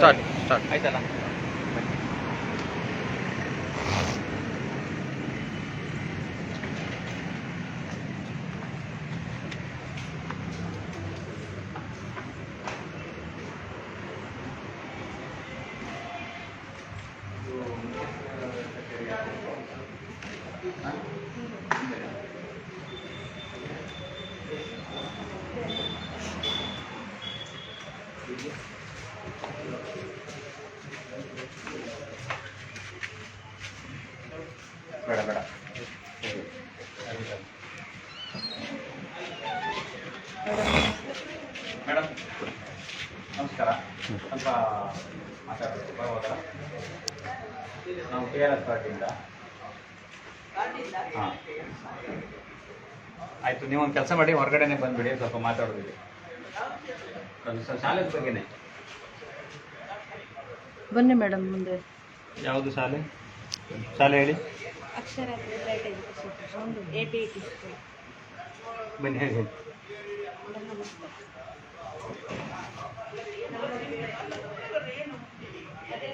Start start ಆಯ್ತಲ್ಲ ಆಯಿತು ನೀವು ಒಂದು ಕೆಲಸ ಮಾಡಿ ಹೊರಗಡೆನೆ ಬಂದ್ಬಿಡಿ ಸ್ವಲ್ಪ ಮಾತಾಡೋದಿದೆ. ಶಾಲೆ ಬಗ್ಗೆನೇ. ಬನ್ನಿ ಮೇಡಮ್ ಮುಂದೆ. ಯಾವುದು ಶಾಲೆ? ಶಾಲೆ ಹೇಳಿ. ಅಕ್ಷರ ಬನ್ನಿ ಹೇಳಿ ಹೇಳಿ.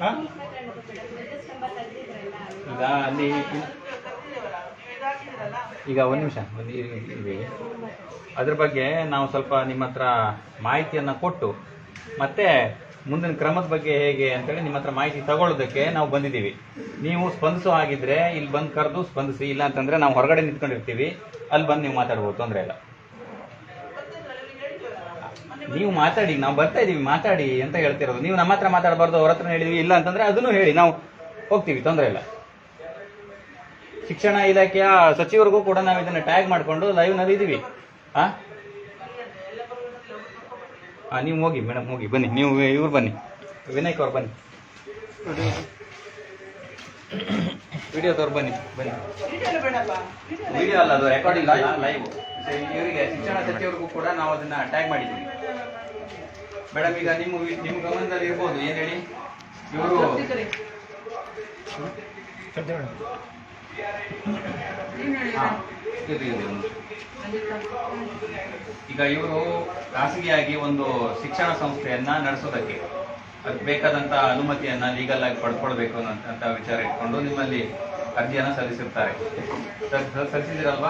ಹಾಂ? ಅಲ್ಲಿ ಈಗ ಒಂದು ನಿಮಿಷ, ಒಂದು. ಅದ್ರ ಬಗ್ಗೆ ನಾವು ಸ್ವಲ್ಪ ನಿಮ್ಮ ಹತ್ರ ಮಾಹಿತಿಯನ್ನು ಕೊಟ್ಟು, ಮತ್ತೆ ಮುಂದಿನ ಕ್ರಮದ ಬಗ್ಗೆ ಹೇಗೆ ಅಂತೇಳಿ ನಿಮ್ಮ ಹತ್ರ ಮಾಹಿತಿ ತಗೊಳ್ಳೋದಕ್ಕೆ ನಾವು ಬಂದಿದ್ದೀವಿ. ನೀವು ಸ್ಪಂದಿಸೋ ಆಗಿದ್ರೆ ಇಲ್ಲಿ ಬಂದು ಕರೆದು ಸ್ಪಂದಿಸಿ, ಇಲ್ಲ ಅಂತಂದ್ರೆ ನಾವು ಹೊರಗಡೆ ನಿಂತ್ಕೊಂಡಿರ್ತೀವಿ. ಅಲ್ಲಿ ಬಂದು ನೀವು ಮಾತಾಡ್ಬೋದು, ತೊಂದರೆ ಇಲ್ಲ. ನೀವು ಮಾತಾಡಿ, ನಾವು ಬರ್ತಾ ಇದ್ದೀವಿ, ಮಾತಾಡಿ ಅಂತ ಹೇಳ್ತಿರೋದು. ನೀವು ನಮ್ಮ ಹತ್ರ ಮಾತಾಡಬಾರ್ದು, ಅವ್ರ ಹತ್ರ ಹೇಳಿದ್ವಿ, ಇಲ್ಲ ಅಂತಂದ್ರೆ ಅದನ್ನು ಹೇಳಿ, ನಾವು ಹೋಗ್ತೀವಿ, ತೊಂದರೆ ಇಲ್ಲ. ಶಿಕ್ಷಣ ಇಲಾಖೆಯ ಸಚಿವರಿಗೂ ಕೂಡ ನಾವು ಇದನ್ನ ಟ್ಯಾಗ್ ಮಾಡಿಕೊಂಡು ಲೈವ್ನಲ್ಲಿ ಇದೀವಿ. ಆ? ನೀವು ಹೋಗಿ ಮೇಡಮ್ ಹೋಗಿ ಬನ್ನಿ ನೀವು ಇವ್ರು ಬನ್ನಿ ವಿನಾಯಕ್ ಅವ್ರು ಬನ್ನಿ. ವಿಡಿಯೋ ತೋರ್ ಬನ್ನಿ ಬನ್ನಿ. ವಿಡಿಯೋ ಅಲ್ಲ ಅದು ರೆಕಾರ್ಡಿಂಗ್ ಲೈವ್ ಇವರಿಗೆ ಶಿಕ್ಷಣ ಸಚಿವರಿಗೂ ಕೂಡ ನಾವು ಅದನ್ನ ಟ್ಯಾಗ್ ಮಾಡಿದ್ದೀವಿ. ಮೇಡಮ್ ಈಗ ನಿಮ್ಮ ನಿಮ್ಮ ಗಮನದಲ್ಲಿ ಇರ್ಬೋದು ಏನ್ ಹೇಳಿ? ಇವರು ಈಗ ಇವರು ಖಾಸಗಿಯಾಗಿ ಒಂದು ಶಿಕ್ಷಣ ಸಂಸ್ಥೆಯನ್ನ ನಡೆಸೋದಕ್ಕೆ ಅದಕ್ಕೆ ಬೇಕಾದಂತ ಅನುಮತಿಯನ್ನ ಲೀಗಲ್ ಆಗಿ ಪಡ್ಕೊಳ್ಬೇಕು ಅಂತ ವಿಚಾರ ಇಟ್ಕೊಂಡು ನಿಮ್ಮಲ್ಲಿ ಅರ್ಜಿಯನ್ನ ಸಲ್ಲಿಸಿರ್ತಾರೆ. ಸಲ್- ಸಲ್- ಸಲ್ಲಿಸಿದಿರಲ್ವಾ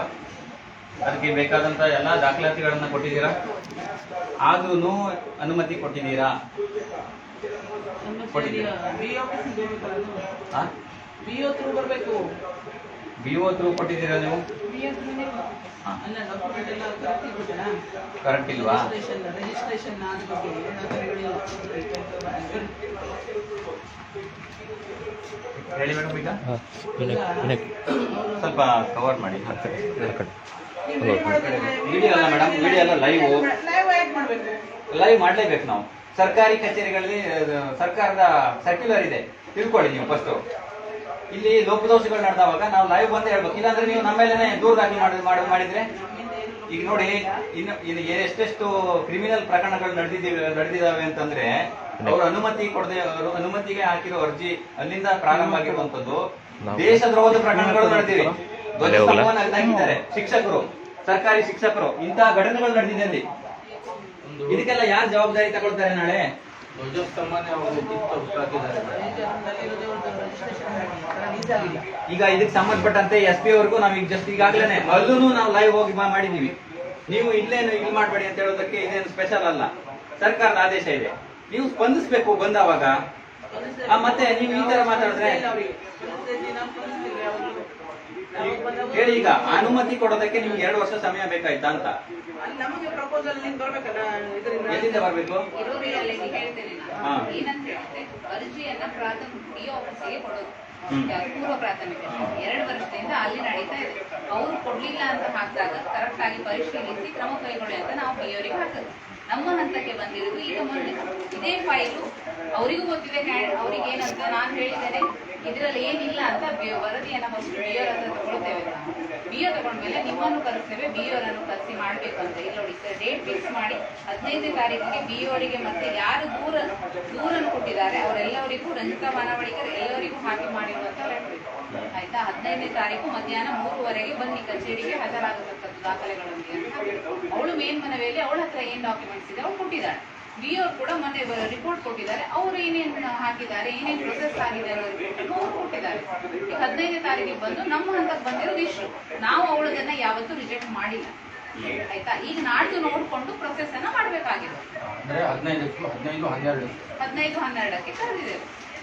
ಅದಕ್ಕೆ ಬೇಕಾದಂತ ಎಲ್ಲ ದಾಖಲಾತಿಗಳನ್ನ ಕೊಟ್ಟಿದ್ದೀರಾ? ಆದ್ರೂ ಅನುಮತಿ ಕೊಟ್ಟಿದ್ದೀರಾ? ಕೊಟ್ಟಿದ್ದೀರಾ? ಬಿಒ ತ್ರೂ ಬರಬೇಕು. ಬಿ ತ್ರೂ ಕೊಟ್ಟಿದ್ದೀರಾ ನೀವು? ಕರೆಕ್ಟ್ ಇಲ್ವಾ? ರಿಜಿಸ್ಟ್ರೇಷನ್ ಹೇಳಿ ಮೇಡಮ್ ಈಗ. ಸ್ವಲ್ಪ ಕವರ್ ಮಾಡಿ. ವಿಡಿಯೋ ಅಲ್ಲ ಮೇಡಮ್ ವಿಡಿಯೋ ಅಲ್ಲ ಲೈವ್ ಲೈವ್ ಮಾಡಲೇಬೇಕು ಮಾಡ್ಬೇಕು? ಲೈವ್ ಮಾಡ್ಲೇಬೇಕು ನಾವು. ಸರ್ಕಾರಿ ಕಚೇರಿಗಳಲ್ಲಿ ಸರ್ಕಾರದ ಸರ್ಕ್ಯುಲರ್ ಇದೆ. ತಿಳ್ಕೊಳ್ಳಿ ನೀವು ಫಸ್ಟ್ ಇಲ್ಲಿ ಲೋಪದೋಷಗಳು ನಡೆದವಾಗ ನಾವು ಲೈವ್ ಬಂದು ಹೇಳ್ಬೇಕು. ಇಲ್ಲಾಂದ್ರೆ ನೀವು ನಮ್ಮ ದೂರದಾಗಿ ದೂರ ದಾಖಲೆ ಮಾಡಿ ಮಾಡಿ- ಮಾಡಿದ್ರೆ ಈಗ ನೋಡಿ ಇನ್ನು ಇದು ಎಷ್ಟೆಷ್ಟು ಕ್ರಿಮಿನಲ್ ಪ್ರಕರಣಗಳು ನಡೆದಿದ್ದೀವಿ ನಡೆದಿದ್ದಾವೆ ಅಂತಂದ್ರೆ ಅವರು ಅನುಮತಿ ಕೊಡದೆ ಅವರು ಅನುಮತಿಗೆ ಹಾಕಿರೋ ಅರ್ಜಿ ಅಲ್ಲಿಂದ ಪ್ರಾರಂಭ ಆಗಿರುವಂತದ್ದು ದೇಶದ್ರೋಹದ ಪ್ರಕರಣಗಳು ನಡೆದಿವೆ. ಧ್ವಜಿದ್ದಾರೆ ಹಾಕಿದ್ದಾರೆ ಶಿಕ್ಷಕರು ಸರ್ಕಾರಿ ಶಿಕ್ಷಕರು ಇಂತಹ ಘಟನೆಗಳು ನಡೆದಿದೆ ಅಲ್ಲಿ. ಇದಕ್ಕೆಲ್ಲ ಯಾರು ಜವಾಬ್ದಾರಿ ತಗೊಳ್ತಾರೆ ನಾಳೆ? ಈಗ ಇದಕ್ಕೆ ಸಂಬಂಧಪಟ್ಟಂತೆ ಎಸ್ ಪಿ ಅವ್ರಿಗೂ ನಾವು ಈಗ ಜಸ್ಟ್ ಈಗಾಗಲೇ ಅಲ್ಲೂ ನಾವು ಲೈವ್ ಹೋಗಿ ಮಾ- ಮಾಡಿದೀವಿ. ನೀವು ಇಲ್ಲೇನು ಇಲ್ಲಿ ಮಾಡಬೇಡಿ ಅಂತ ಹೇಳೋದಕ್ಕೆ ಇದೇನು ಸ್ಪೆಷಲ್ ಅಲ್ಲ. ಸರ್ಕಾರದ ಆದೇಶ ಇದೆ. ನೀವು ಸ್ಪಂದಿಸ್ಬೇಕು ಬಂದವಾಗ. ಆ, ಮತ್ತೆ ನೀವು ಈ ತರ ಮಾತಾಡಿದ್ರೆ ಹೇಳಿ ಈಗ ಅನುಮತಿ ಕೊಡೋದಕ್ಕೆ ನಿಮ್ಗೆ ಎರಡು ವರ್ಷ ಸಮಯ ಬೇಕಾಯ್ತಾ ಅಂತ. ನಮಗೆ ಪ್ರಪೋಸಲ್ ಬರ್ಬೇಕಲ್ಲ ಇದರಿಂದ? ಎಲ್ಲಿಂದ ಬರ್ಬೇಕು? ಹಾ. ಏನಂತ ಹೇಳಿದ್ರೆ ಅರ್ಜಿಯನ್ನ ಪ್ರಾಥಮಿಕ ಡಿ ಆಫೀಸಿಗೆ ಕೊಡೋದು. ಹ್ಮ್. ಪೂರ್ವ ಪ್ರಾಥಮಿಕ. ಎರಡು ವರ್ಷದಿಂದ ಅಲ್ಲಿ ನಡೀತಾ ಇದೆ. ಅವ್ರು ಕೊಡ್ಲಿಲ್ಲ ಅಂತ ಹಾಕಿದಾಗ ಕರೆಕ್ಟ್ ಆಗಿ ಪರಿಶೀಲಿಸಿ ಕ್ರಮ ಕೈಗೊಳ್ಳಿ ಅಂತ ನಾವು ಕೈಯವರಿಗೆ ಹಾಕೋದು. ನಮ್ಮ ಹಂತಕ್ಕೆ ಬಂದಿರೋದು ಈಗ ಮೊನ್ನೆ. ಇದೇ ಫೈಲು ಅವರಿಗೂ ಗೊತ್ತಿದೆ ಅವ್ರಿಗೆ ಏನಂತ ನಾನು ಹೇಳಿದ್ದೇನೆ ಇದರಲ್ಲಿ ಏನಿಲ್ಲ ಅಂತ ಬಿ- ವರದಿಯನ್ನ ಬಿ ಆರ್ ಹತ್ರ ತಗೊಳ್ತೇವೆ. ನಾವು ತಗೊಂಡ ತಗೊಂಡ್ಮೇಲೆ ನಿಮ್ಮನ್ನು ಕರೆಸ್ತೇವೆ. ಬಿ ಅನ್ನು ಕರೆಸಿ ಮಾಡ್ಬೇಕು ಅಂತ. ಇಲ್ಲಿ ನೋಡಿ, ಸರ್ ಡೇಟ್ ಫಿಕ್ಸ್ ಮಾಡಿ ಹದಿನೈದನೇ ತಾರೀಕಿಗೆ ಅವರಿಗೆ ಮತ್ತೆ ಯಾರು ದೂರ, ದೂರನ್ನು ಕೊಟ್ಟಿದ್ದಾರೆ, ಅವರೆಲ್ಲರಿಗೂ ರಂಜಿತಾ ಮಾನವಳಿಕರ್ ಎಲ್ಲರಿಗೂ ಹಾಕಿ ಮಾಡಿರುವಂತ ಆಯ್ತಾ? ಹದಿನೈದನೇ ತಾರೀಕು ಮಧ್ಯಾಹ್ನ ಮೂರುವರೆಗೆ ಬನ್ನಿ. ಕಚೇರಿಗೆ ಹಾಜರಾಗತಕ್ಕದ್ದು ದಾಖಲೆಗಳೊಂದಿಗೆ ಅವಳು ಮೇನ್ ಮನವಿಯಲ್ಲಿ ಅವಳ ಹತ್ರ ಏನ್ ಡಾಕ್ಯುಮೆಂಟ್ಸ್ ಇದೆ, ಅವಳು ಕೊಟ್ಟಿದ್ದಾಳೆ. ಬಿ ಅವ್ರು ಕೂಡ ಮೊನ್ನೆ ರಿಪೋರ್ಟ್ ಕೊಟ್ಟಿದ್ದಾರೆ. ಅವರು ಏನೇನು ಹಾಕಿದ್ದಾರೆ ಏನೇನು ಪ್ರೊಸೆಸ್ ಆಗಿದೆ ಅನ್ನೋ ರಿಪೋರ್ಟ್ ಅವರು ಕೊಟ್ಟಿದ್ದಾರೆ. ಈಗ ಹದಿನೈದನೇ ತಾರೀಕಿಗೆ ಬಂದು ನಮ್ಮ ಹಂತಕ್ಕೆ ಬಂದಿರೋದು ಇಷ್ಟು. ನಾವು ಅವಳದನ್ನ ಯಾವತ್ತೂ ರಿಜೆಕ್ಟ್ ಮಾಡಿಲ್ಲ. ಆಯ್ತಾ? ಈಗ ನಾಡ್ದು ನೋಡ್ಕೊಂಡು ಪ್ರೊಸೆಸ್ ಅನ್ನ ಮಾಡ್ಬೇಕಾಗಿದೆ. ಅಂದ್ರೆ ಹದಿನೈದು ಹದಿನೈದು ಹನ್ನೆರಡು. ಹದಿನೈದು ಹನ್ನೆರಡಕ್ಕೆ ಕರೆದಿದೆ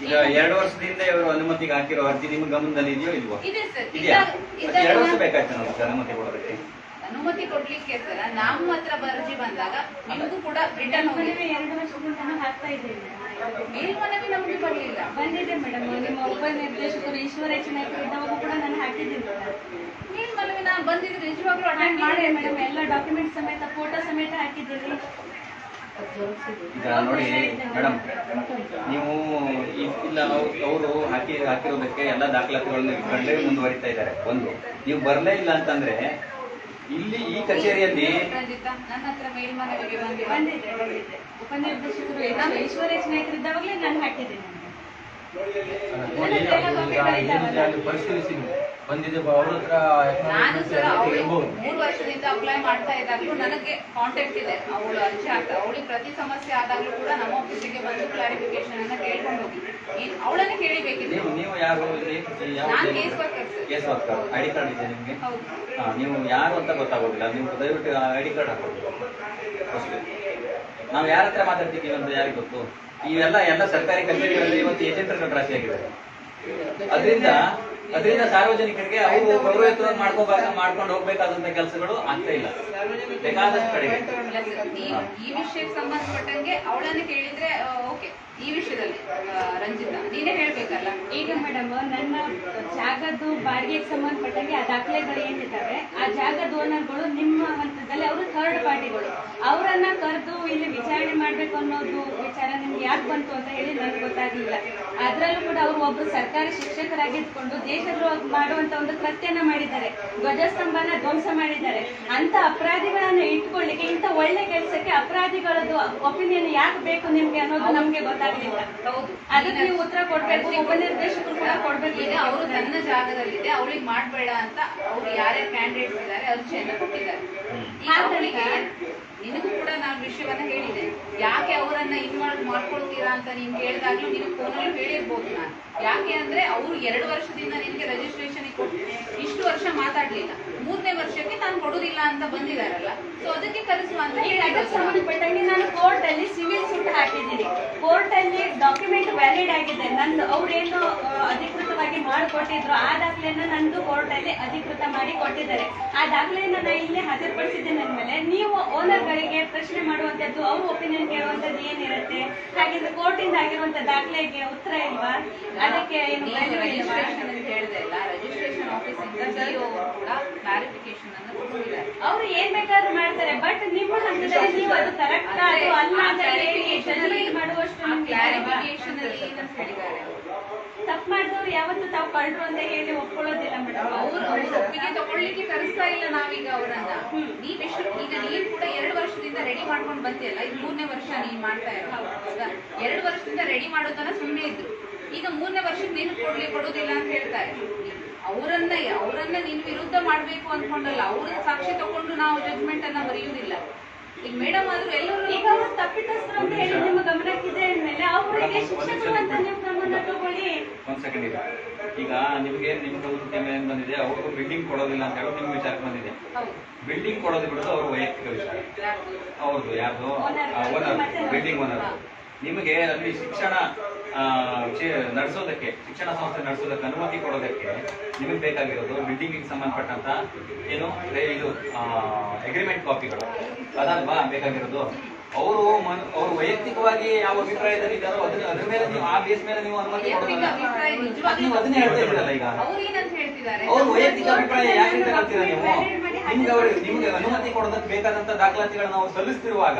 ಈಗ ಎರಡು ವರ್ಷದಿಂದ ಇವರು ಅನುಮತಿಗೆ ಹಾಕಿರೋ ಅರ್ಜಿ ನಿಮ್ಮ ಗಮನದಲ್ಲಿ ಇದೆಯೋ ಇಲ್ವೋ? ಇದೆ ಸರ್. ಎರಡು ವರ್ಷ ಬೇಕಾಯ್ತು ನಮ್ಗೆ ಅನುಮತಿ ಕೊಡೋದಕ್ಕೆ? ಅನುಮತಿ ಕೊಡ್ಲಿಕ್ಕೆ ಸರ್ ನಾವು ಮಾತ್ರ ಬರ್ಜಿ ಬಂದಾಗ ನಿಮಗೂ ಕೂಡ ರಿಟರ್ನ್ ಹೋಗಿದೆ ಎರಡು ವರ್ಷದಿಂದ ಹಾಕ್ತಾ ಇದ್ದೇವೆ ಮೇಲ್ಮನವಿ ನಮಗೆ ಬರಲಿಲ್ಲ ಬಂದಿದೆ ಮೇಡಮ್ ನಿಮ್ಮ ಉಪನಿರ್ದೇಶಕರು ಈಶ್ವರ ನಾಯ್ಕರು ಇದ್ದವಾಗ ಕೂಡ ನಾನು ಹಾಕಿದ್ದೀನಿ ಮೇಲ್ಮನವಿ ನಾನು ಬಂದಿದ್ದು ನಿಜವಾಗ್ಲೂ ಅಟೆಂಡ್ ಮಾಡಿ ಮಾಡಿ ಮೇಡಮ್ ಎಲ್ಲ ಡಾಕ್ಯುಮೆಂಟ್ ಸಮೇತ ಫೋಟೋ ಸಮೇತ ಹಾಕಿದ್ದೀವಿ. ನೋಡಿ ಮೇಡಮ್ ನೀವು ಈ- ಇಲ್ಲ ಅವರು ಹಾಕಿ ಹಾಕಿರೋದಕ್ಕೆ ಎಲ್ಲ ದಾಖಲಾತಿಗಳನ್ನು ಇಟ್ಕೊಂಡೇ ಮುಂದುವರಿತಾ ಇದ್ದಾರೆ. ಒಂದು ನೀವು ಬರಲೇ ಇಲ್ಲ ಅಂತಂದ್ರೆ ಇಲ್ಲಿ ಈ ಕಚೇರಿಯಲ್ಲಿ ನನ್ನ ಹತ್ರ ಮೇಲ್ಮನವಿಗೆ ಬಂದಿದೆ ಉಪನಿರ್ದೇಶಕರು ಈಶ್ವರೇಶ್ ಇದ್ದಾಗಲೇ ನಾನು ಹಾಕಿದ್ದೀನಿ. ನೋಡಿ ಈಗ ಏನಿದೆ ಅಲ್ಲಿ ಪರಿಶೀಲಿಸಿ ಬಂದಿದೆ ಅವ್ರ ಹತ್ರ ನಾನು ಸರ್ ಅವಳು ಮೂರು ವರ್ಷದಿಂದ ಅಪ್ಲೈ ಮಾಡ್ತಾ ಇದ್ದಾಗಲೂ ನನಗೆ ಕಾಂಟ್ಯಾಕ್ಟ್ ಇದೆ. ಅವಳು ಅರ್ಜಿ ಹಾಕ್ತಾ ಅವಳಿಗೆ ಪ್ರತಿ ಸಮಸ್ಯೆ ಆದಾಗಲೂ ಕೂಡ ನಮ್ಮ ಆಫೀಸಿಗೆ ಬಂದು ಕ್ಲಾರಿಫಿಕೇಶನ್ ಅನ್ನ ಕೇಳ್ಕೊಂಡು ಹೋಗಿ. ಅವಳನ್ನೇ ಕೇಳಿಬೇಕಿದೆ ನೀವು ಯಾರು ನಾನು case worker case worker I card ಇದೆ ನಿಮಗೆ? ನೀವು ಯಾರು ಅಂತ ಗೊತ್ತಾಗೋದಿಲ್ಲ. ನೀವು ದಯವಿಟ್ಟು ಐಡಿ ಕಾರ್ಡ್ ಹಾಕೋದು ಅಷ್ಟೇ. ನಾವು ಯಾರ ಹತ್ರ ಮಾತಾಡ್ತಿದ್ದೀವಿ ಅಂತ ಯಾರಿಗೆ ಗೊತ್ತು? ಇವೆಲ್ಲ ಎಲ್ಲ ಸರ್ಕಾರಿ ಕಚೇರಿಗಳಲ್ಲಿ ಇವತ್ತು ಏಜೆಂಟರುಗಳು ರಾಶಿ ಆಗಿದೆ. ಅದರಿಂದ ಅದರಿಂದ ಸಾರ್ವಜನಿಕರಿಗೆ ಅವರು ಗೌರವಯುತ ಮಾಡ್ಕೋಬೇಕು ಮಾಡ್ಕೊಂಡು ಹೋಗ್ಬೇಕಾದಂತ ಕೆಲಸಗಳು ಆಗ್ತಾ ಇಲ್ಲ. ಬೇಕಾದಷ್ಟು ಕಡೆಗೆ. ಈ ಈ ವಿಷಯಕ್ಕೆ ಸಂಬಂಧಪಟ್ಟಂಗೆ ಅವಳನ್ನ ಕೇಳಿದ್ರೆ ಓಕೆ ಈ ವಿಷಯದಲ್ಲಿ ರಂಜಿತಾ ನೀನೇ ಹೇಳ್ಬೇಕಲ್ಲ? ಈಗ ಮೇಡಮ್ ನನ್ನ ಜಾಗದ್ದು ಬಾಡಿಗೆಗೆ ಸಂಬಂಧಪಟ್ಟಂಗೆ ಆ ದಾಖಲೆಗಳು ಏನಿದ್ದಾವೆ ಆ ಜಾಗದ ಓನರ್ಗಳು ನಿಮ್ಮ ಹಂತದಲ್ಲಿ ಅವರು ಥರ್ಡ್ ಪಾರ್ಟಿಗಳು ಅವರನ್ನ ಕರೆದು ಇಲ್ಲಿ ವಿಚಾರಣೆ ಮಾಡ್ಬೇಕು ಅನ್ನೋದು ವಿಚಾರ ನಿಮ್ಗೆ ಯಾಕೆ ಬಂತು ಅಂತ ಹೇಳಿ ನನಗೆ ಗೊತ್ತಾಗ್ಲಿಲ್ಲ. ಅದ್ರಲ್ಲೂ ಕೂಡ ಅವರು ಒಬ್ಬರು ಸರ್ಕಾರಿ ಶಿಕ್ಷಕರಾಗಿದ್ಕೊಂಡು ದೇಶದ್ರೋಹ ಮಾಡುವಂತ ಒಂದು ಕೃತ್ಯನ ಮಾಡಿದ್ದಾರೆ. ಧ್ವಜಸ್ತಂಭನ ಧ್ವಂಸ ಮಾಡಿದ್ದಾರೆ. ಅಂತ ಅಪರಾಧಿಗಳನ್ನ ಇಟ್ಕೊಳ್ಳಿಕ್ಕೆ ಇಂಥ ಒಳ್ಳೆ ಕೆಲಸಕ್ಕೆ ಅಪರಾಧಿಗಳದ್ದು ಒಪಿನಿಯನ್ ಯಾಕೆ ಬೇಕು ನಿಮ್ಗೆ ಅನ್ನೋದು ನಮ್ಗೆ ಗೊತ್ತಾಗ್ಲಿಲ್ಲ. ಅದಕ್ಕೆ ನೀವು ಉತ್ತರ ಕೊಡ್ಬೇಕು ಉಪನಿರ್ದೇಶಕರು ಕೂಡ ಕೊಡ್ಬೇಕು ಈಗ ಅವರು ತನ್ನ ಜಾಗದಲ್ಲಿದೆ ಅವಳಿಗೆ ಮಾಡಬೇಡ ಅಂತ ಅವ್ರು ಯಾರ್ಯಾರು ಕ್ಯಾಂಡಿಡೇಟ್ಸ್ ಇದ್ದಾರೆ ಅರ್ಜಿಯನ್ನ ಕೊಟ್ಟಿದ್ದಾರೆ. ನಿನಗೂ ಕೂಡ ನಾನು ವಿಷಯವನ್ನ ಹೇಳಿದೆ. ಯಾಕೆ ಅವರನ್ನ ಇನ್ವಾಲ್ವ್ ಮಾಡ್ಕೊಳ್ತೀರಾ ಅಂತ ನೀನ್ ಕೇಳಿದಾಗ್ಲೂ ನಿನಗೆ ಫೋನಲ್ಲಿ ಹೇಳಿರ್ಬೋದು ನಾನು. ಯಾಕೆ ಅಂದ್ರೆ ಅವರು ಎರಡು ವರ್ಷದಿಂದ ನಿನಗೆ ರಿಜಿಸ್ಟ್ರೇಷನ್ ಕೊಟ್ಟು ಇಷ್ಟು ವರ್ಷ ಮಾತಾಡ್ಲಿಲ್ಲ. ಮೂರನೇ ವರ್ಷಕ್ಕೆ ನಾನು ಕೊಡುದಿಲ್ಲ ಅಂತ ಬಂದಿದಾರಲ್ಲ. ಸೊ ಅದಕ್ಕೆ ಕರೆಸುವ ಅಂತ ಸಂಬಂಧಪಟ್ಟಂಗೆ ನಾನು ಕೋರ್ಟ್ ಅಲ್ಲಿ ಸಿವಿಲ್ ಸೂಟ್ ಹಾಕಿದ್ದೀನಿ. ಕೋರ್ಟ್ ಅಲ್ಲಿ ಡಾಕ್ಯುಮೆಂಟ್ ವ್ಯಾಲಿಡ್ ಆಗಿದೆ. ನಂದು ಅವ್ರೇನು ಅಧಿಕೃತವಾಗಿ ಮಾಡಿಕೊಟ್ಟಿದ್ರು. ಆ ದಾಖಲೆಯನ್ನ ನಂದು ಕೋರ್ಟ್ ಅಲ್ಲಿ ಅಧಿಕೃತ ಮಾಡಿ ಕೊಟ್ಟಿದ್ದಾರೆ. ಆ ದಾಖಲೆಯನ್ನ ನಾ ಇಲ್ಲಿ ಹಾಜರುಪಡಿಸಿದ್ದೇನೆ ಅಂದ್ಮೇಲೆ ನೀವು ಓನರ್ಗಳಿಗೆ ಪ್ರಶ್ನೆ ಮಾಡುವಂತದ್ದು ಅವ್ರ ಒಪಿನಿಯನ್ ಕೇಳುವಂತದ್ದು ಏನಿರುತ್ತೆ? ಹಾಗಿದ್ರೆ ಕೋರ್ಟ್ ಇಂದ ಆಗಿರುವಂತ ದಾಖಲೆಗೆ ಉತ್ತರ ಇಲ್ವಾ? ಅದಕ್ಕೆ ಏನು ಅವರು ಇಲ್ವಾ? ರಿಜಿಸ್ಟ್ರೇಷನ್ ಅಂತ ಹೇಳಿದೆ ಅಲ್ಲ ರಿಜಿಸ್ಟ್ರೇಷನ್ ಆಫೀಸ್ ಇಂದ CEO ಕೂಡ ಕ್ಲಾರಿಫಿಕೇಶನ್ ಅನ್ನು ಕೊಟ್ಟಿದ್ದಾರೆ. ಅವ್ರು ಏನ್ ಬೇಕಾದ್ರೂ ಮಾಡ್ತಾರೆ ಬಟ್ ನಿಮ್ಮ ಹಂತದಲ್ಲಿ ನೀವು ಅದು ಕರೆಕ್ಟ್ ಅಲ್ಲ ಅಂತ ಹೇಳಿ ಮಾಡುವಷ್ಟು ಕ್ಲಾರಿಫಿಕೇಶನ್ ಅಲ್ಲಿ ಹೇಳಿದ್ದಾರೆ? ತಪ್ಪು ಮಾಡಿದವ್ರು ಯಾವತ್ತೂ ತಾವು ಕಳ್ರು ಅಂತ ಹೇಳಿ ಒಪ್ಕೊಳ್ಳೋದಿಲ್ಲ ಮೇಡಮ್ ಅವ್ರು ಅವ್ರು ಒಪ್ಪಿಗೆ ತಗೊಳ್ಳಿಕ್ಕೆ ಕರೆಸ್ತಾ ಇಲ್ಲ ನಾವೀಗ ಅವರನ್ನ. ನೀವೆಷ್ಟು ಈಗ ನೀನ್ ಕೂಡ ಎರಡು ವರ್ಷದಿಂದ ರೆಡಿ ಮಾಡ್ಕೊಂಡು ಬಂದಿಯಲ್ಲ ಇದು ಮೂರನೇ ವರ್ಷ ನೀನ್ ಮಾಡ್ತಾ ಇರೋದು ಎರಡು ವರ್ಷದಿಂದ ರೆಡಿ ಮಾಡೋದನ್ನ ಸುಮ್ಮನೆ ಇದ್ರು. ಈಗ ಮೂರನೇ ವರ್ಷಕ್ಕೆ ನೀನು ಕೊಡ್ಲಿ ಕೊಡೋದಿಲ್ಲ ಅಂತ ಹೇಳ್ತಾರೆ ಅವರನ್ನ ಅವರನ್ನ ನಿನ್ ವಿರುದ್ಧ ಮಾಡ್ಬೇಕು ಅನ್ಕೊಂಡಲ್ಲ ಅವ್ರ ಸಾಕ್ಷಿ ತಗೊಂಡು ನಾವು ಜಜ್ಮೆಂಟ್ ಅನ್ನ ಬರೆಯುವುದಿಲ್ಲ ಈಗ ಮೇಡಮ್ ಆದ್ರೂ ಎಲ್ಲರೂ ಈಗ ಅವರು ತಪ್ಪಿತಸ್ಥರು ಅಂತ ಹೇಳಿ ನಿಮ್ಮ ಗಮನಕ್ಕಿದೆ ಅಂದ್ಮೇಲೆ ಅವರಿಗೆ ಶಿಕ್ಷಕರು ಅಂತ ನೀವು ಒಂದ್ ಸೆಕೆಂಡ್ ಇದೆ ಈಗ. ನಿಮ್ಗೆ ನಿಮ್ಗೆ ಒಂದು ಏನ್ ಬಂದಿದೆ? ಅವರು ಬಿಲ್ಡಿಂಗ್ ಕೊಡೋದಿಲ್ಲ ಅಂತ ಹೇಳಿ ನಿಮ್ಗೆ ವಿಚಾರಕ್ಕೆ ಬಂದಿದೆ. ಬಿಲ್ಡಿಂಗ್ ಕೊಡೋದು ಬಿಡೋದು ಅವ್ರ ವೈಯಕ್ತಿಕ ವಿಚಾರ. ಅವ್ರದ್ದು ಹೌದು ಯಾರ್ದು ಓನರ್ ಬಿಲ್ಡಿಂಗ್ ಓನರ್ ನಿಮಗೆ ಅಲ್ಲಿ ಶಿಕ್ಷಣ ನಡೆಸೋದಕ್ಕೆ ಶಿಕ್ಷಣ ಸಂಸ್ಥೆ ನಡೆಸೋದಕ್ಕೆ ಅನುಮತಿ ಕೊಡೋದಕ್ಕೆ ನಿಮಗೆ ಬೇಕಾಗಿರೋದು ಬಿಲ್ಡಿಂಗ್ ಸಂಬಂಧಪಟ್ಟಂತ ಏನು ಇದು ಅಗ್ರಿಮೆಂಟ್ ಕಾಪಿಗಳು ಅದಲ್ವಾ ಬೇಕಾಗಿರೋದು. ಅವರು ಅವರು ವೈಯಕ್ತಿಕವಾಗಿ ಯಾವ ಅಭಿಪ್ರಾಯದಲ್ಲಿ ಇದ್ದಾರೋ ಅದನ್ನ ಅದ್ರ ಮೇಲೆ ನೀವು ಆ ಬೇಸ್ ಮೇಲೆ ನೀವು ಅನುಮತಿ ಕೊಡೋದಲ್ಲ ನೀವು ಅದನ್ನೇ ಹೇಳ್ತಾ ಇದ್ದೀರಲ್ಲ ಈಗ. ಅವ್ರು ವೈಯಕ್ತಿಕ ಅಭಿಪ್ರಾಯ ಯಾಕೆ ಅಂತ ಹೇಳ್ತೀರಾ ನೀವು. ನಿಮ್ಗೆ ಅವ್ರಿಗೆ ನಿಮ್ಗೆ ಅನುಮತಿ ಕೊಡೋದಕ್ಕೆ ಬೇಕಾದಂತ ದಾಖಲಾತಿಗಳನ್ನ ನಾವು ಸಲ್ಲಿಸ್ತಿರುವಾಗ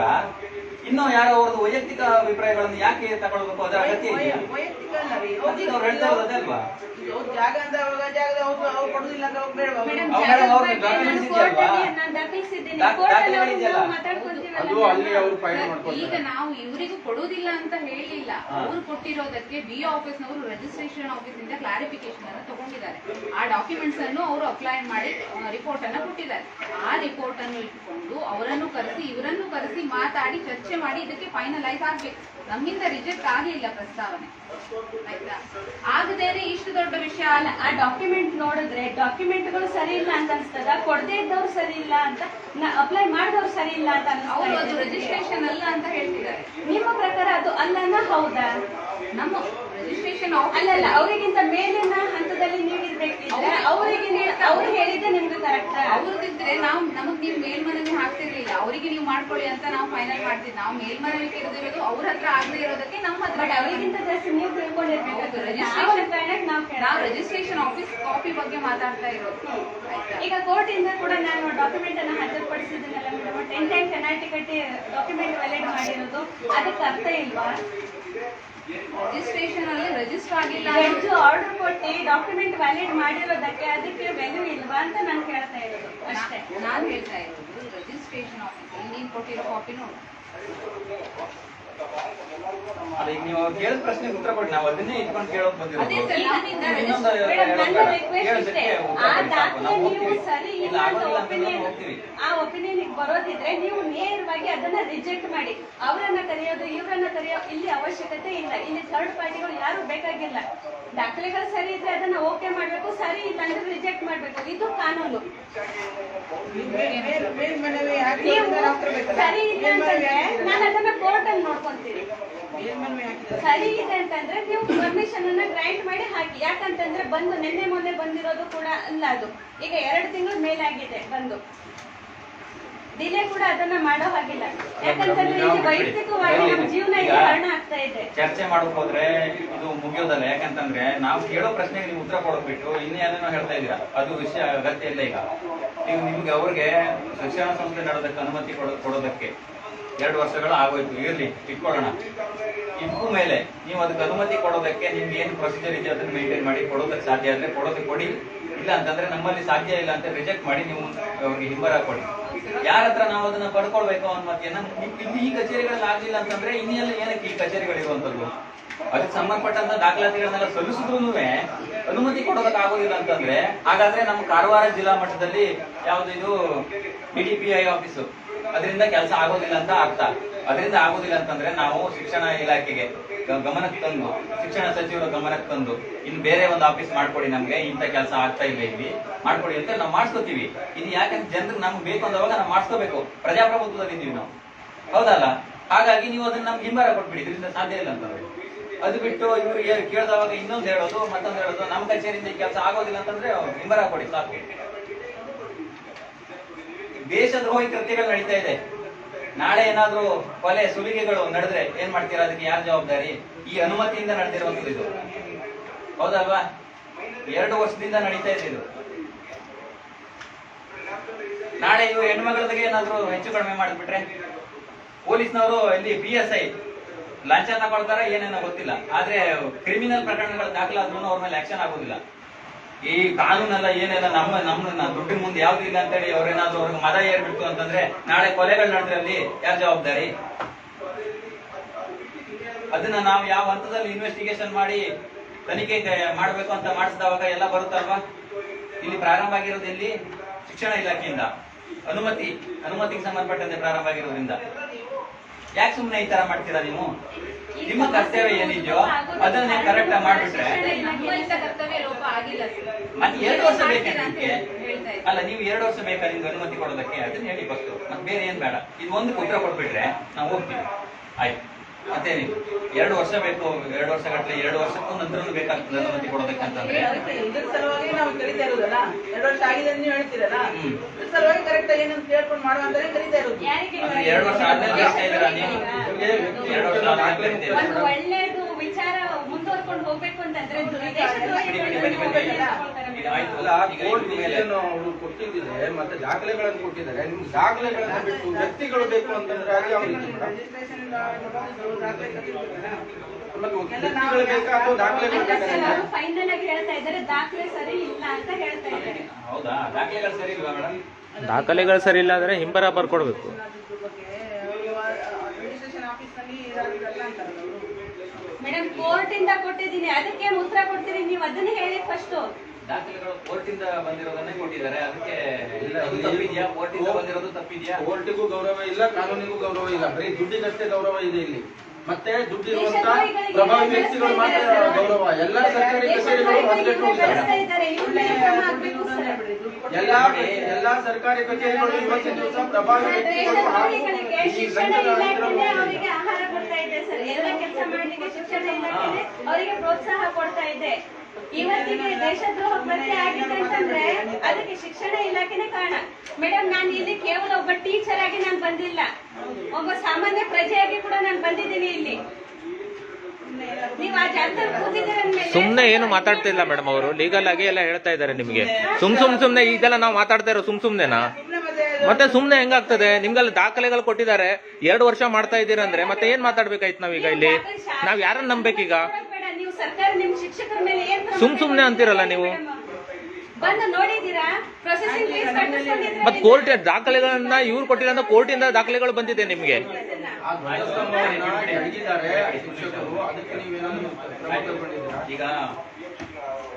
ಇನ್ನೂ ಯಾರೋ ಅವ್ರದ್ದು ವೈಯಕ್ತಿಕ ಅಭಿಪ್ರಾಯಗಳನ್ನು ಯಾಕೆ ತಗೊಳ್ಬೇಕು ಅದರ ಅಗತ್ಯ ಇದೆಯಾ? ವೈಯಕ್ತಿಕ ಅಲ್ಲ ರೀ. ಅದಕ್ಕೆ ಅವ್ರು ಹೇಳ್ತಾ ಇರೋದು ಅದೇ ಅಲ್ವಾ? ಇದು ಜಾಗ ಅಂತ ಅವಾಗ ಜಾಗದ ಅವ್ರು ಅವ್ರು ಕೊಡುದಿಲ್ಲ ಅಂತ ಅವ್ರು ಬೇಡವಾ? ಮೇಡಮ್ ಅವ್ರು ಮೇಡಮ್ ಅವ್ರ ಡಾಕ್ಯುಮೆಂಟ್ಸ್ ಇದೆಯಲ್ವಾ? ನಾನು ದಾಖಲಿಸಿದ್ದೀನಿ. ದಾಖ- ಕೋರ್ಟ್ ಅಲ್ಲಿ ದಾಖಲೆಗಳು ಇದೆಯಲ್ಲ? ನಾವು ಮಾತಾಡ್ಕೊಂತೀವಲ್ಲ ಅದು ಅಲ್ಲಿ ಅವರು ಫೈಲ್ ಈಗ ನಾವು ಇವರಿಗೂ ಕೊಡುವುದಿಲ್ಲ ಅಂತ ಹೇಳಿಲ್ಲ. ಅವ್ರು ಕೊಟ್ಟಿರೋದಕ್ಕೆ ಬಿ ಆಫೀಸ್ ನವರು ರಿಜಿಸ್ಟ್ರೇಷನ್ ಆಫೀಸ್ ಇಂದ ಕ್ಲಾರಿಫಿಕೇಶನ್ ಅನ್ನು ತಗೊಂಡಿದ್ದಾರೆ. ಆ ಡಾಕ್ಯುಮೆಂಟ್ಸ್ ಅನ್ನು ಅವರು ಅಪ್ಲೈ ಮಾಡಿ ರಿಪೋರ್ಟ್ ಅನ್ನ ಕೊಟ್ಟಿದ್ದಾರೆ. ಆ ರಿಪೋರ್ಟ್ ಅನ್ನು ಇಟ್ಕೊಂಡು ಅವರನ್ನು ಕರೆಸಿ ಇವರನ್ನು ಕರೆಸಿ ಮಾತಾಡಿ ಚರ್ಚೆ ಚರ್ಚೆ ಮಾಡಿ ಇದಕ್ಕೆ ಫೈನಲೈಸ್ ಆಗ್ಬೇಕು. ನಮ್ಮಿಂದ ರಿಜೆಕ್ಟ್ ಆಗ್ಲಿಲ್ಲ ಪ್ರಸ್ತಾವನೆ. ಆಯ್ತಾ? ಆಗದೇನೆ ಇಷ್ಟು ದೊಡ್ಡ ವಿಷಯ ಅಲ್ಲ. ಆ ಡಾಕ್ಯುಮೆಂಟ್ ನೋಡಿದ್ರೆ ಡಾಕ್ಯುಮೆಂಟ್ಗಳು ಸರಿ ಇಲ್ಲ ಅಂತ ಅನ್ಸ್ತದ? ಕೊಡದೇ ಇದ್ದವ್ರು ಸರಿ ಇಲ್ಲ ಅಂತ? ಅಪ್ಲೈ ಮಾಡಿದವ್ರು ಸರಿ ಇಲ್ಲ ಅಂತ ಅವರು ಅದು ರಿಜಿಸ್ಟ್ರೇಷನ್ ಅಲ್ಲ ಅಂತ ಹೇಳ್ತಿದ್ದಾರೆ. ನಿಮ್ಮ ಪ್ರಕಾರ ಅದು ಅಲ್ಲನ ಹೌದಾ? ನಮ್ಮ ರಿಜಿಸ್ಟ್ರೇಷನ್ ಅಲ್ಲ ಅವರಿಗಿಂತ ಮೇಲಿನ ಹಂತದಲ್ಲಿ ನೀವು ಇರ್ಬೇಕಿದ್ರೆ ಅವರಿಗೆ ಅವ್ರು ಹೇಳಿದ್ರೆ ನಿಮ್ಗೆ ಕರೆಕ್ಟ್ ಅವ್ರದಿದ್ರೆ ನಾವು ನಮಗ್ ನೀವು ಮೇಲ್ಮನವಿ ಹಾಕ್ತಿರ್ಲಿಲ್ಲ. ಅವರಿಗೆ ನೀವು ಮಾಡ್ಕೊಳ್ಳಿ ಅಂತ ನಾವು ಫೈನಲ್ ಮಾಡ್ತಿದ್ವಿ ನಾವು ಮೇಲ್ಮನವಿ ಕೇಳಿದಿರೋದು ಅವ್ರ ಹತ್ರ ಆಗದೆ ಇರೋದಕ್ಕೆ ನಮ್ಮ ಹತ್ರ ಬಟ್ ಅವರಿಗಿಂತ ಜಾಸ್ತಿ ನೀವು ತಿಳ್ಕೊಂಡಿರ್ಬೇಕು ರಿಜಿಸ್ಟ್ರೇಷನ್ ನಾವು registration- ಕಾರಣಕ್ಕೆ ನಾವು ನಾವು ಕೇಳೋದು. ರಿಜಿಸ್ಟ್ರೇಷನ್ ಆಫೀಸ್ ಕಾಪಿ ಬಗ್ಗೆ ಮಾತಾಡ್ತಾ ಇರೋದು. ಈಗ ಕೋರ್ಟ್ ಇಂದ ಕೂಡ ನಾನು ಡಾಕ್ಯುಮೆಂಟ್ ಅನ್ನ ಹಾಜರುಪಡಿಸಿದ್ದೀನಲ್ಲ ಮೇಡಮ್ ಟೆನ್ ಟೈಮ್ ಪೆನಾಲ್ಟಿ ಕಟ್ಟಿ ಡಾಕ್ಯುಮೆಂಟ್ ವ್ಯಾಲಿಡ್ ಮಾಡಿರೋದು. ಅದಕ್ಕೆ ಅರ್ಥ ಇಲ್ವಾ? ರಿಜಿಸ್ಟ್ರೇಷನ್ ಅಲ್ಲಿ ರಿಜಿಸ್ಟರ್ ಆಗಿಲ್ಲ ಜಡ್ಜ್ ಆರ್ಡರ್ ಕೊಟ್ಟು ಡಾಕ್ಯುಮೆಂಟ್ ವ್ಯಾಲಿಡ್ ಮಾಡಿರೋದಕ್ಕೆ ಅದಕ್ಕೆ ವ್ಯಾಲ್ಯೂ ಇಲ್ವಾ ಅಂತ ನಾನು ಕೇಳ್ತಾ ಇರೋದು ಅಷ್ಟೇ. ನಾನು ಹೇಳ್ತಾ ಇರೋದು ರಿಜಿಸ್ಟ್ರೇಷನ್ ಆಫೀಸ್ ನೀನು ಕೊಟ್ಟಿರೋ ಕಾಪಿ ನೋಡು. ಅಲ್ಲ ಈಗ ನೀವು ಕೇಳಿದ ಪ್ರಶ್ನೆಗೆ ಉತ್ತರ ಕೊಡಿ. ನಾವು ಅದನ್ನೇ ಇಟ್ಕೊಂಡು ಕೇಳೋಕ್ ಬಂದಿರೋದು. ಸರ್ ಇನ್ನೊಂದು register- ನನ್ನ ರಿಕ್ವೆಸ್ಟ್ ಇಷ್ಟೇ ಉತ್ತರ ಆ ಕೊಡಿ. ಸಾಕು. ನಾವು ಹೋಗ್ತೀವಿ. ಸರಿ ಇಲ್ಲ, ಅಂತ ಹೋಗ್ತೀವಿ. ಆ ಒಪಿನಿಯನ್ ಬರೋದಿದ್ರೆ ನೀವು ನೇರವಾಗಿ ಅದನ್ನ ರಿಜೆಕ್ಟ್ ಮಾಡಿ. ಅವರನ್ನ ಕರೆಯೋದು ಇವರನ್ನ ಕರೆಯೋ ಇಲ್ಲಿ ಅವಶ್ಯಕತೆ ಇಲ್ಲ. ಇಲ್ಲಿ ಥರ್ಡ್ ಪಾರ್ಟಿಗಳು ಯಾರು ಬೇಕಾಗಿಲ್ಲ. ದಾಖಲೆಗಳು ಸರಿ ಇದ್ರೆ ಅದನ್ನ ಓಕೆ ಮಾಡ್ಬೇಕು ಸರಿ ಇಲ್ಲ ಅಂದ್ರೆ ರಿಜೆಕ್ಟ್ ಮಾಡ್ಬೇಕು. ಇದು ಕಾನೂನು. ಮೇಲ್ಮನವಿ ಹಾಕಿ ನೀವು? ಸರಿ ಇಲ್ಲ ಅಂತಂದ್ರೆ ನಾನು ಅದನ್ನ ಕೋರ್ಟ್ ಅಲ್ಲಿ ನೋಡ್ಕೊಂತೀನಿ ಸರಿ ಇದೆ ಅಂತಂದ್ರೆ ನೀವು ಪರ್ಮಿಷನ್ ಅನ್ನ ಗ್ರೈಂಡ್ ಮಾಡಿ ಹಾಕಿ. ಯಾಕಂತಂದ್ರೆ ಬಂದು ನಿನ್ನೆ ಮೊನ್ನೆ ಬಂದಿರೋದು ಕೂಡ ಅಲ್ಲ ಅದು. ಈಗ ಎರಡು ತಿಂಗಳು ಮೇಲಾಗಿದೆ ಬಂದು. ಡಿಲೇ ಕೂಡ ಅದನ್ನ ಮಾಡೋ ಹಾಗಿಲ್ಲ. ಯಾಕಂತಂದ್ರೆ ಇಲ್ಲಿ ವೈಯಕ್ತಿಕವಾಗಿ ನಮ್ಮ ಜೀವನ ಕಾರಣ ಆಗ್ತಾ ಇದೆ. ಚರ್ಚೆ ಮಾಡಕ್ ಹೋದ್ರೆ ಇದು ಮುಗಿಯೋದಲ್ಲ. ಯಾಕಂತಂದ್ರೆ ನಾವು ಕೇಳೋ ಪ್ರಶ್ನೆಗೆ ನೀವು ಉತ್ತರ ಕೊಡೋದ್ ಬಿಟ್ಟು ಇನ್ನೇನೇನೋ ಹೇಳ್ತಾ ಇದೀರಾ ಅದು ವಿಷಯ ಅಗತ್ಯ ಇಲ್ಲ ಈಗ. ನೀವು ನಿಮ್ಗೆ ಅವ್ರಿಗೆ ಶಿಕ್ಷಣ ಸಂಸ್ಥೆ ನಡೆದಕ್ಕೆ ಅನುಮತಿ ಕೊಡೋ- ಕೊಡೋದಕ್ಕೆ. ಎರಡು ವರ್ಷಗಳು ಆಗೋಯ್ತು. ಇರಲಿ, ಇಟ್ಕೊಳ್ಳೋಣ. ಇಪ್ಪು ಮೇಲೆ ನೀವು ಅದಕ್ಕೆ ಅನುಮತಿ ಕೊಡೋದಕ್ಕೆ ನಿಮ್ಗೆ ಏನು ಪ್ರೊಸೀಜರ್ ಇದೆ ಅದನ್ನು ಮೇಂಟೈನ್ ಮಾಡಿ, ಕೊಡೋದಕ್ಕೆ ಸಾಧ್ಯ ಆದರೆ ಕೊಡೋದಕ್ಕೆ ಕೊಡಿ. ಇಲ್ಲ ಅಂತಂದ್ರೆ ನಮ್ಮಲ್ಲಿ ಸಾಧ್ಯ ಇಲ್ಲ ಅಂತ ರಿಜೆಕ್ಟ್ ಮಾಡಿ ನೀವು, ಅವ್ರಿಗೆ ಹಿಂಬರ ಕೊಡಿ ಯಾರ ಹತ್ರ ನಾವು ಅದನ್ನ ಪಡ್ಕೊಳ್ಬೇಕು ಅನ್ನೋ ಇಲ್ಲಿ ಈ ಕಚೇರಿಗಳಲ್ಲಿ ಆಗ್ಲಿಲ್ಲ ಅಂತಂದ್ರೆ ಇನ್ನೆಲ್ಲ ಏನಕ್ಕೆ ಈ ಕಚೇರಿಗಳಿರುವಂತದ್ದು ಅದಕ್ಕೆ ಸಂಬಂಧಪಟ್ಟಂತ ದಾಖಲಾತಿಗಳನ್ನೆಲ್ಲ ಸಲ್ಲಿಸಿದ್ರು ಅನುಮತಿ ಕೊಡೋದಕ್ಕೆ ಆಗೋದಿಲ್ಲ ಅಂತಂದ್ರೆ, ಹಾಗಾದ್ರೆ ನಮ್ಮ ಕಾರವಾರ ಜಿಲ್ಲಾ ಮಟ್ಟದಲ್ಲಿ ಯಾವ್ದು ಇದು ಡಿಡಿಪಿಐ ಆಫೀಸು ಅದರಿಂದ ಕೆಲಸ ಆಗೋದಿಲ್ಲ ಅಂತ ಆಗ್ತಾ ಅದರಿಂದ ಆಗೋದಿಲ್ಲ ಅಂತಂದ್ರೆ ನಾವು ಶಿಕ್ಷಣ ಇಲಾಖೆಗೆ ಗಮನಕ್ಕೆ ತಂದು, ಶಿಕ್ಷಣ ಸಚಿವರ ಗಮನಕ್ಕೆ ತಂದು ಇನ್ನು ಬೇರೆ ಒಂದು ಆಫೀಸ್ ಮಾಡ್ಕೊಡಿ ನಮ್ಗೆ, ಇಂಥ ಕೆಲಸ ಆಗ್ತಾ ಇಲ್ಲ ಇಲ್ಲಿ, ಮಾಡ್ಕೊಡಿ ಅಂತ ನಾವು ಮಾಡ್ಸ್ಕೋತೀವಿ. ಇದು ಯಾಕಂದ್ರೆ ಜನರಿಗೆ ನಮ್ಗೆ ಬೇಕು ಅಂದವಾಗ ನಾವು ಮಾಡಿಸ್ಕೋಬೇಕು. ಪ್ರಜಾಪ್ರಭುತ್ವದಲ್ಲಿ ಇದೀವಿ ನಾವು. ಹೌದಲ್ಲ? ಹಾಗಾಗಿ ನೀವು ಅದನ್ನ ನಮ್ಗೆ ಹಿಂಬಾರ ಕೊಟ್ಬಿಡಿ, ಇದರಿಂದ ಸಾಧ್ಯ ಇಲ್ಲ ಅಂತಂದ್ರೆ. ಅದು ಬಿಟ್ಟು ಇವ್ರು ಕೇಳಿದವಾಗ ಇನ್ನೊಂದು ಹೇಳೋದು, ಮತ್ತೊಂದು ಹೇಳೋದು ನಮ್ಮ ಕಚೇರಿಯಿಂದ ಈ ಕೆಲಸ ಆಗೋದಿಲ್ಲ ಅಂತಂದ್ರೆ ಹಿಂಬರ ಕೊಡಿ, ಸಾಕು. ದೇಶದ್ರೋಹಿ ಕೃತ್ಯಗಳು ನಡೀತಾ ಇದೆ. ನಾಳೆ ಏನಾದ್ರೂ ಕೊಲೆ, ಸುಲಿಗೆಗಳು ನಡೆದ್ರೆ ಏನ್ ಮಾಡ್ತೀರಾ? ಅದಕ್ಕೆ ಯಾರು ಜವಾಬ್ದಾರಿ? ಈ ಅನುಮತಿಯಿಂದ ನಡೆದಿರುವಂತದ್ದು ಇದು. ಹೌದಲ್ವಾ? ಎರಡು ವರ್ಷದಿಂದ ನಡೀತಾ ಇದೆ ಇದು. ನಾಳೆ ಇವು ಹೆಣ್ಮಗಳಿಗೆ ಏನಾದ್ರು ಹೆಚ್ಚು ಕಡಿಮೆ ಮಾಡಿಬಿಟ್ರೆ ಪೊಲೀಸ್ನವರು ಇಲ್ಲಿ ಪಿ ಎಸ್ ಐ ಲಂಚ ತಗೊಳ್ತಾರ ಏನೇನೋ ಗೊತ್ತಿಲ್ಲ. ಆದ್ರೆ ಕ್ರಿಮಿನಲ್ ಪ್ರಕರಣಗಳು ದಾಖಲಾದ್ರೂ ಅವ್ರ ಮೇಲೆ ಆಕ್ಷನ್ ಆಗೋದಿಲ್ಲ. ಈ ಕಾನೂನೆಲ್ಲ ಏನೆಲ್ಲ ನಮ್ಮ ನಮ್ಮ ದುಡ್ಡಿನ ಮುಂದೆ ಯಾವ್ದು ಇಲ್ಲ ಅಂತೇಳಿ ಅವ್ರೇನಾದ್ರು ಅವ್ರಿಗೆ ಮದ ಏರ್ಬಿಡ್ತು ಅಂತಂದ್ರೆ ನಾಳೆ ಕೊಲೆಗಳು ನಡೆದ್ರಲ್ಲಿ ಯಾರು ಜವಾಬ್ದಾರಿ? ಅದನ್ನ ನಾವು ಯಾವ ಹಂತದಲ್ಲಿ ಇನ್ವೆಸ್ಟಿಗೇಷನ್ ಮಾಡಿ ತನಿಖೆ ಮಾಡಬೇಕು ಅಂತ ಮಾಡಿಸಿದವಾಗ ಎಲ್ಲ ಬರುತ್ತಲ್ವಾ? ಇಲ್ಲಿ ಪ್ರಾರಂಭ ಆಗಿರೋದು ಇಲ್ಲಿ ಶಿಕ್ಷಣ ಇಲಾಖೆಯಿಂದ. ಅನುಮತಿ, ಅನುಮತಿಗೆ ಸಂಬಂಧಪಟ್ಟಂತೆ ಪ್ರಾರಂಭ ಆಗಿರೋದ್ರಿಂದ. ಯಾಕೆ ಸುಮ್ಮನೆ ಈ ತರ ಮಾಡ್ತೀರಾ ನೀವು? ನಿಮ್ಮ ಕರ್ತವ್ಯ ಏನಿದೆಯೋ ಅದನ್ನ ನೀವು ಕರೆಕ್ಟ್ ಮಾಡ್ಬಿಟ್ರೆ. ಮತ್ತೆ ಎರಡು ವರ್ಷ ಬೇಕಾ ಅಲ್ಲ, ನೀವು ಎರಡು ವರ್ಷ ಬೇಕಾ ನಿಮ್ಗೆ ಅನುಮತಿ ಕೊಡೋದಕ್ಕೆ? ಅದನ್ನ ಹೇಳಿ ಬಸ್ತು ಮತ್ತೆ ಬೇರೆ ಏನ್ ಬೇಡ. ಇದು ಒಂದು ಉತ್ತರ ಕೊಟ್ಬಿಟ್ರೆ ನಾವು ಹೋಗ್ತೀವಿ. ಆಯ್ತು. ಮತ್ತೇನಿಲ್ಲ ಎರಡು ವರ್ಷ ಬೇಕು ಎರಡು ವರ್ಷ ಗಟ್ಟಲೆ ಎರಡು ವರ್ಷಕ್ಕೂ ನಂತರ ಬೇಕಾಗ್ತದೆ ಅನುಮತಿ ಕೊಡಬೇಕಂತಂದ್ರೆ. ಅಂತಂದ್ರೆ ಅದಕ್ಕೆ ಇದ್ರ ಸಲುವಾಗಿ ನಾವು ಕರಿತಾ ಇರೋದಲ್ಲ? ಎರಡು ವರ್ಷ ಆಗಿದೆ ಅಂತ ನೀವು ಹೇಳ್ತೀರಲ್ಲ. ಇದ್ರ ಸಲುವಾಗಿ ಕರೆಕ್ಟ್ ಏನಂತ ಕೇಳ್ಕೊಂಡು ಮಾಡುವಂತಾನೆ ಕರಿತಾ ಇರೋದು. ಎರಡು ವರ್ಷ ಆದ್ಮೇಲೆ ಕಳಿಸ್ತಾ ಇದ್ದೀರಾ ನೀವು ಎರಡು ವರ್ಷ ಆದ್ಮೇಲೆ ಕರಿತೀರಾ ಒಂದು ಒಳ್ಳೇದು ವಿಚಾರ ಮುಂದುವರ್ಕೊಂಡು ಹೋಗ್ಬೇಕು ಅಂತಂದ್ರೆ ಅಲ್ಲ ಕೋರ್ಟ್ ಅವರು ಮತ್ತೆ ದಾಖಲೆಗಳನ್ನು ಕೊಟ್ಟಿದ್ದಾರೆ. ನಿಮ್ಗೆ ದಾಖಲೆಗಳನ್ನು ಬಿಟ್ಟು ವ್ಯಕ್ತಿಗಳು ಬೇಕು ಅಂತಂದ್ರೆ ಅದು ಅವರಿಗೆ ವ್ಯಕ್ತಿಗಳು ಬೇಕಾ ಅಥವಾ ದಾಖಲೆಗಳು ಬೇಕಾ ನಿಮ್ಗೆ? ಫೈನಲ್ ಆಗಿ ಹೇಳ್ತಾ ಇದ್ದಾರೆ ದಾಖಲೆ ಸರಿ ಇಲ್ಲ ಅಂತ ಹೇಳ್ತಾ ಇದ್ದಾರೆ. ಹೌದಾ? ದಾಖಲೆಗಳು ಸರಿ ಇಲ್ವಾ ಮೇಡಮ್ ದಾಖಲೆಗಳು ಸರಿ ಇಲ್ಲ ಅಂದ್ರೆ ಹಿಂಬರ ಬರ್ಕೊಡ್ಬೇಕು ಮೇಡಮ್ ಕೋರ್ಟ್ ಇಂದ ಕೊಟ್ಟಿದ್ದೀನಿ. ಅದಕ್ಕೆ ಉತ್ತರ ಕೊಡ್ತೀರಿ ನೀವು ಅದನ್ನ ಹೇಳಿ ಫಸ್ಟ್ ದಾಖಲೆಗಳು ಕೋರ್ಟಿಂದ ಬಂದಿರೋದನ್ನೇ ಕೊಟ್ಟಿದ್ದಾರೆ. ಅದಕ್ಕೆ ತಪ್ಪಿದ್ಯಾ? ಕೋರ್ಟಿಂದ ಬಂದಿರೋದು ತಪ್ಪಿದ್ಯಾ? ಕೋರ್ಟಿಗೂ ಗೌರವ ಇಲ್ಲ ಕಾನೂನಿಗೂ ಗೌರವ ಇಲ್ಲ. ಬರೀ ದುಡ್ಡಿಗಷ್ಟೇ ಗೌರವ ಇದೆ ಇಲ್ಲಿ. ಮತ್ತೆ ದುಡ್ಡಿರುವಂತ ಪ್ರಭಾವಿ ವ್ಯಕ್ತಿಗಳು ಮಾತ್ರ ಗೌರವ. ಎಲ್ಲ ಸರ್ಕಾರಿ ಕಚೇರಿಗಳು ಸರ್ ಎಲ್ಲಾ ಎಲ್ಲಾ ಸರ್ಕಾರಿ ಕಚೇರಿಗಳು ಇವತ್ತಿನ ದಿವಸ ಪ್ರಭಾವಿ ವ್ಯಕ್ತಿಗಳು ಅವರಿಗೆ ಪ್ರೋತ್ಸಾಹ ಕೊಡ್ತಾ ಇದೆ. ಇವತ್ತಿಗೆ ದೇಶದ್ರೋಹ ಪತ್ತೆ ಆಗಿದೆ ಅಂತಂದ್ರೆ ಅದಕ್ಕೆ ಶಿಕ್ಷಣ ಇಲಾಖೆನೇ ಕಾರಣ. ಮೇಡಮ್, ನಾನು ಇಲ್ಲಿ ಕೇವಲ ಒಬ್ಬ ಟೀಚರ್ ಆಗಿ ನಾನು ಬಂದಿಲ್ಲ. ಒಬ್ಬ ಸಾಮಾನ್ಯ ಪ್ರಜೆಯಾಗಿ ಕೂಡ ನಾನು ಬಂದಿದ್ದೀನಿ ಇಲ್ಲಿ. ಸುಮ್ನೆ ಏನು ಮಾತಾಡ್ತಿಲ್ಲ ಮೇಡಮ್ ಅವರು. ಲೀಗಲ್ ಆಗಿ ಎಲ್ಲ ಹೇಳ್ತಾ ಇದ್ದಾರೆ ನಿಮಗೆ. ಸುಮ್ ಸುಮ್ ಸುಮ್ನೆ ಇದೆಲ್ಲ ನಾವು ಮಾತಾಡ್ತಾ ಇರೋ ಸುಮ್ ಸುಮ್ನೆನಾ? ಮತ್ತೆ ಸುಮ್ನೆ ಹೆಂಗಾಗ್ತದೆ? ನಿಮ್ಗೆಲ್ಲ ದಾಖಲೆಗಳು ಕೊಟ್ಟಿದ್ದಾರೆ. ಎರಡು ವರ್ಷ ಮಾಡ್ತಾ ಇದ್ದೀರಂದ್ರೆ ಮತ್ತೆ ಏನ್ ಮಾತಾಡ್ಬೇಕಾಯ್ತು ನಾವೀಗ ಇಲ್ಲಿ? ನಾವ್ ಯಾರನ್ನ ನಂಬೇಕೀಗ? ಸರ್ಕಾರ ನಿಮ್ ಶಿಕ್ಷಕರ ಮೇಲೆ ಏನ್ ಕ್ರಮ ಸುಮ್ ಸುಮ್ನೆ ಅಂತೀರಲ್ಲ ನೀವು. ಬಂದು ನೋಡಿದೀರಾ ಪ್ರೊಸೆಸಿಂಗ್ ಫೀಸ್ ಕಟ್ಟಿಸ್ಕೊಂಡಿದ್ರೆ ಮತ್ ಕೋರ್ಟ್ ದಾಖಲೆಗಳನ್ನ ಇವ್ರು ಕೋರ್ಟ್ ಕೋರ್ಟಿಂದ ದಾಖಲೆಗಳು ಬಂದಿದೆ ನಿಮ್ಗೆ. ಆ ಧ್ವಜಸ್ತಂಭವನ್ನ ಎಡಗಿದ್ದಾರೆ ಶಿಕ್ಷಕರು ಅದಕ್ಕೆ ನೀವೇನಾದ್ರು ಕ್ರಮ ತಗೊಂಡಿದ್ದೀರಾ ಈಗ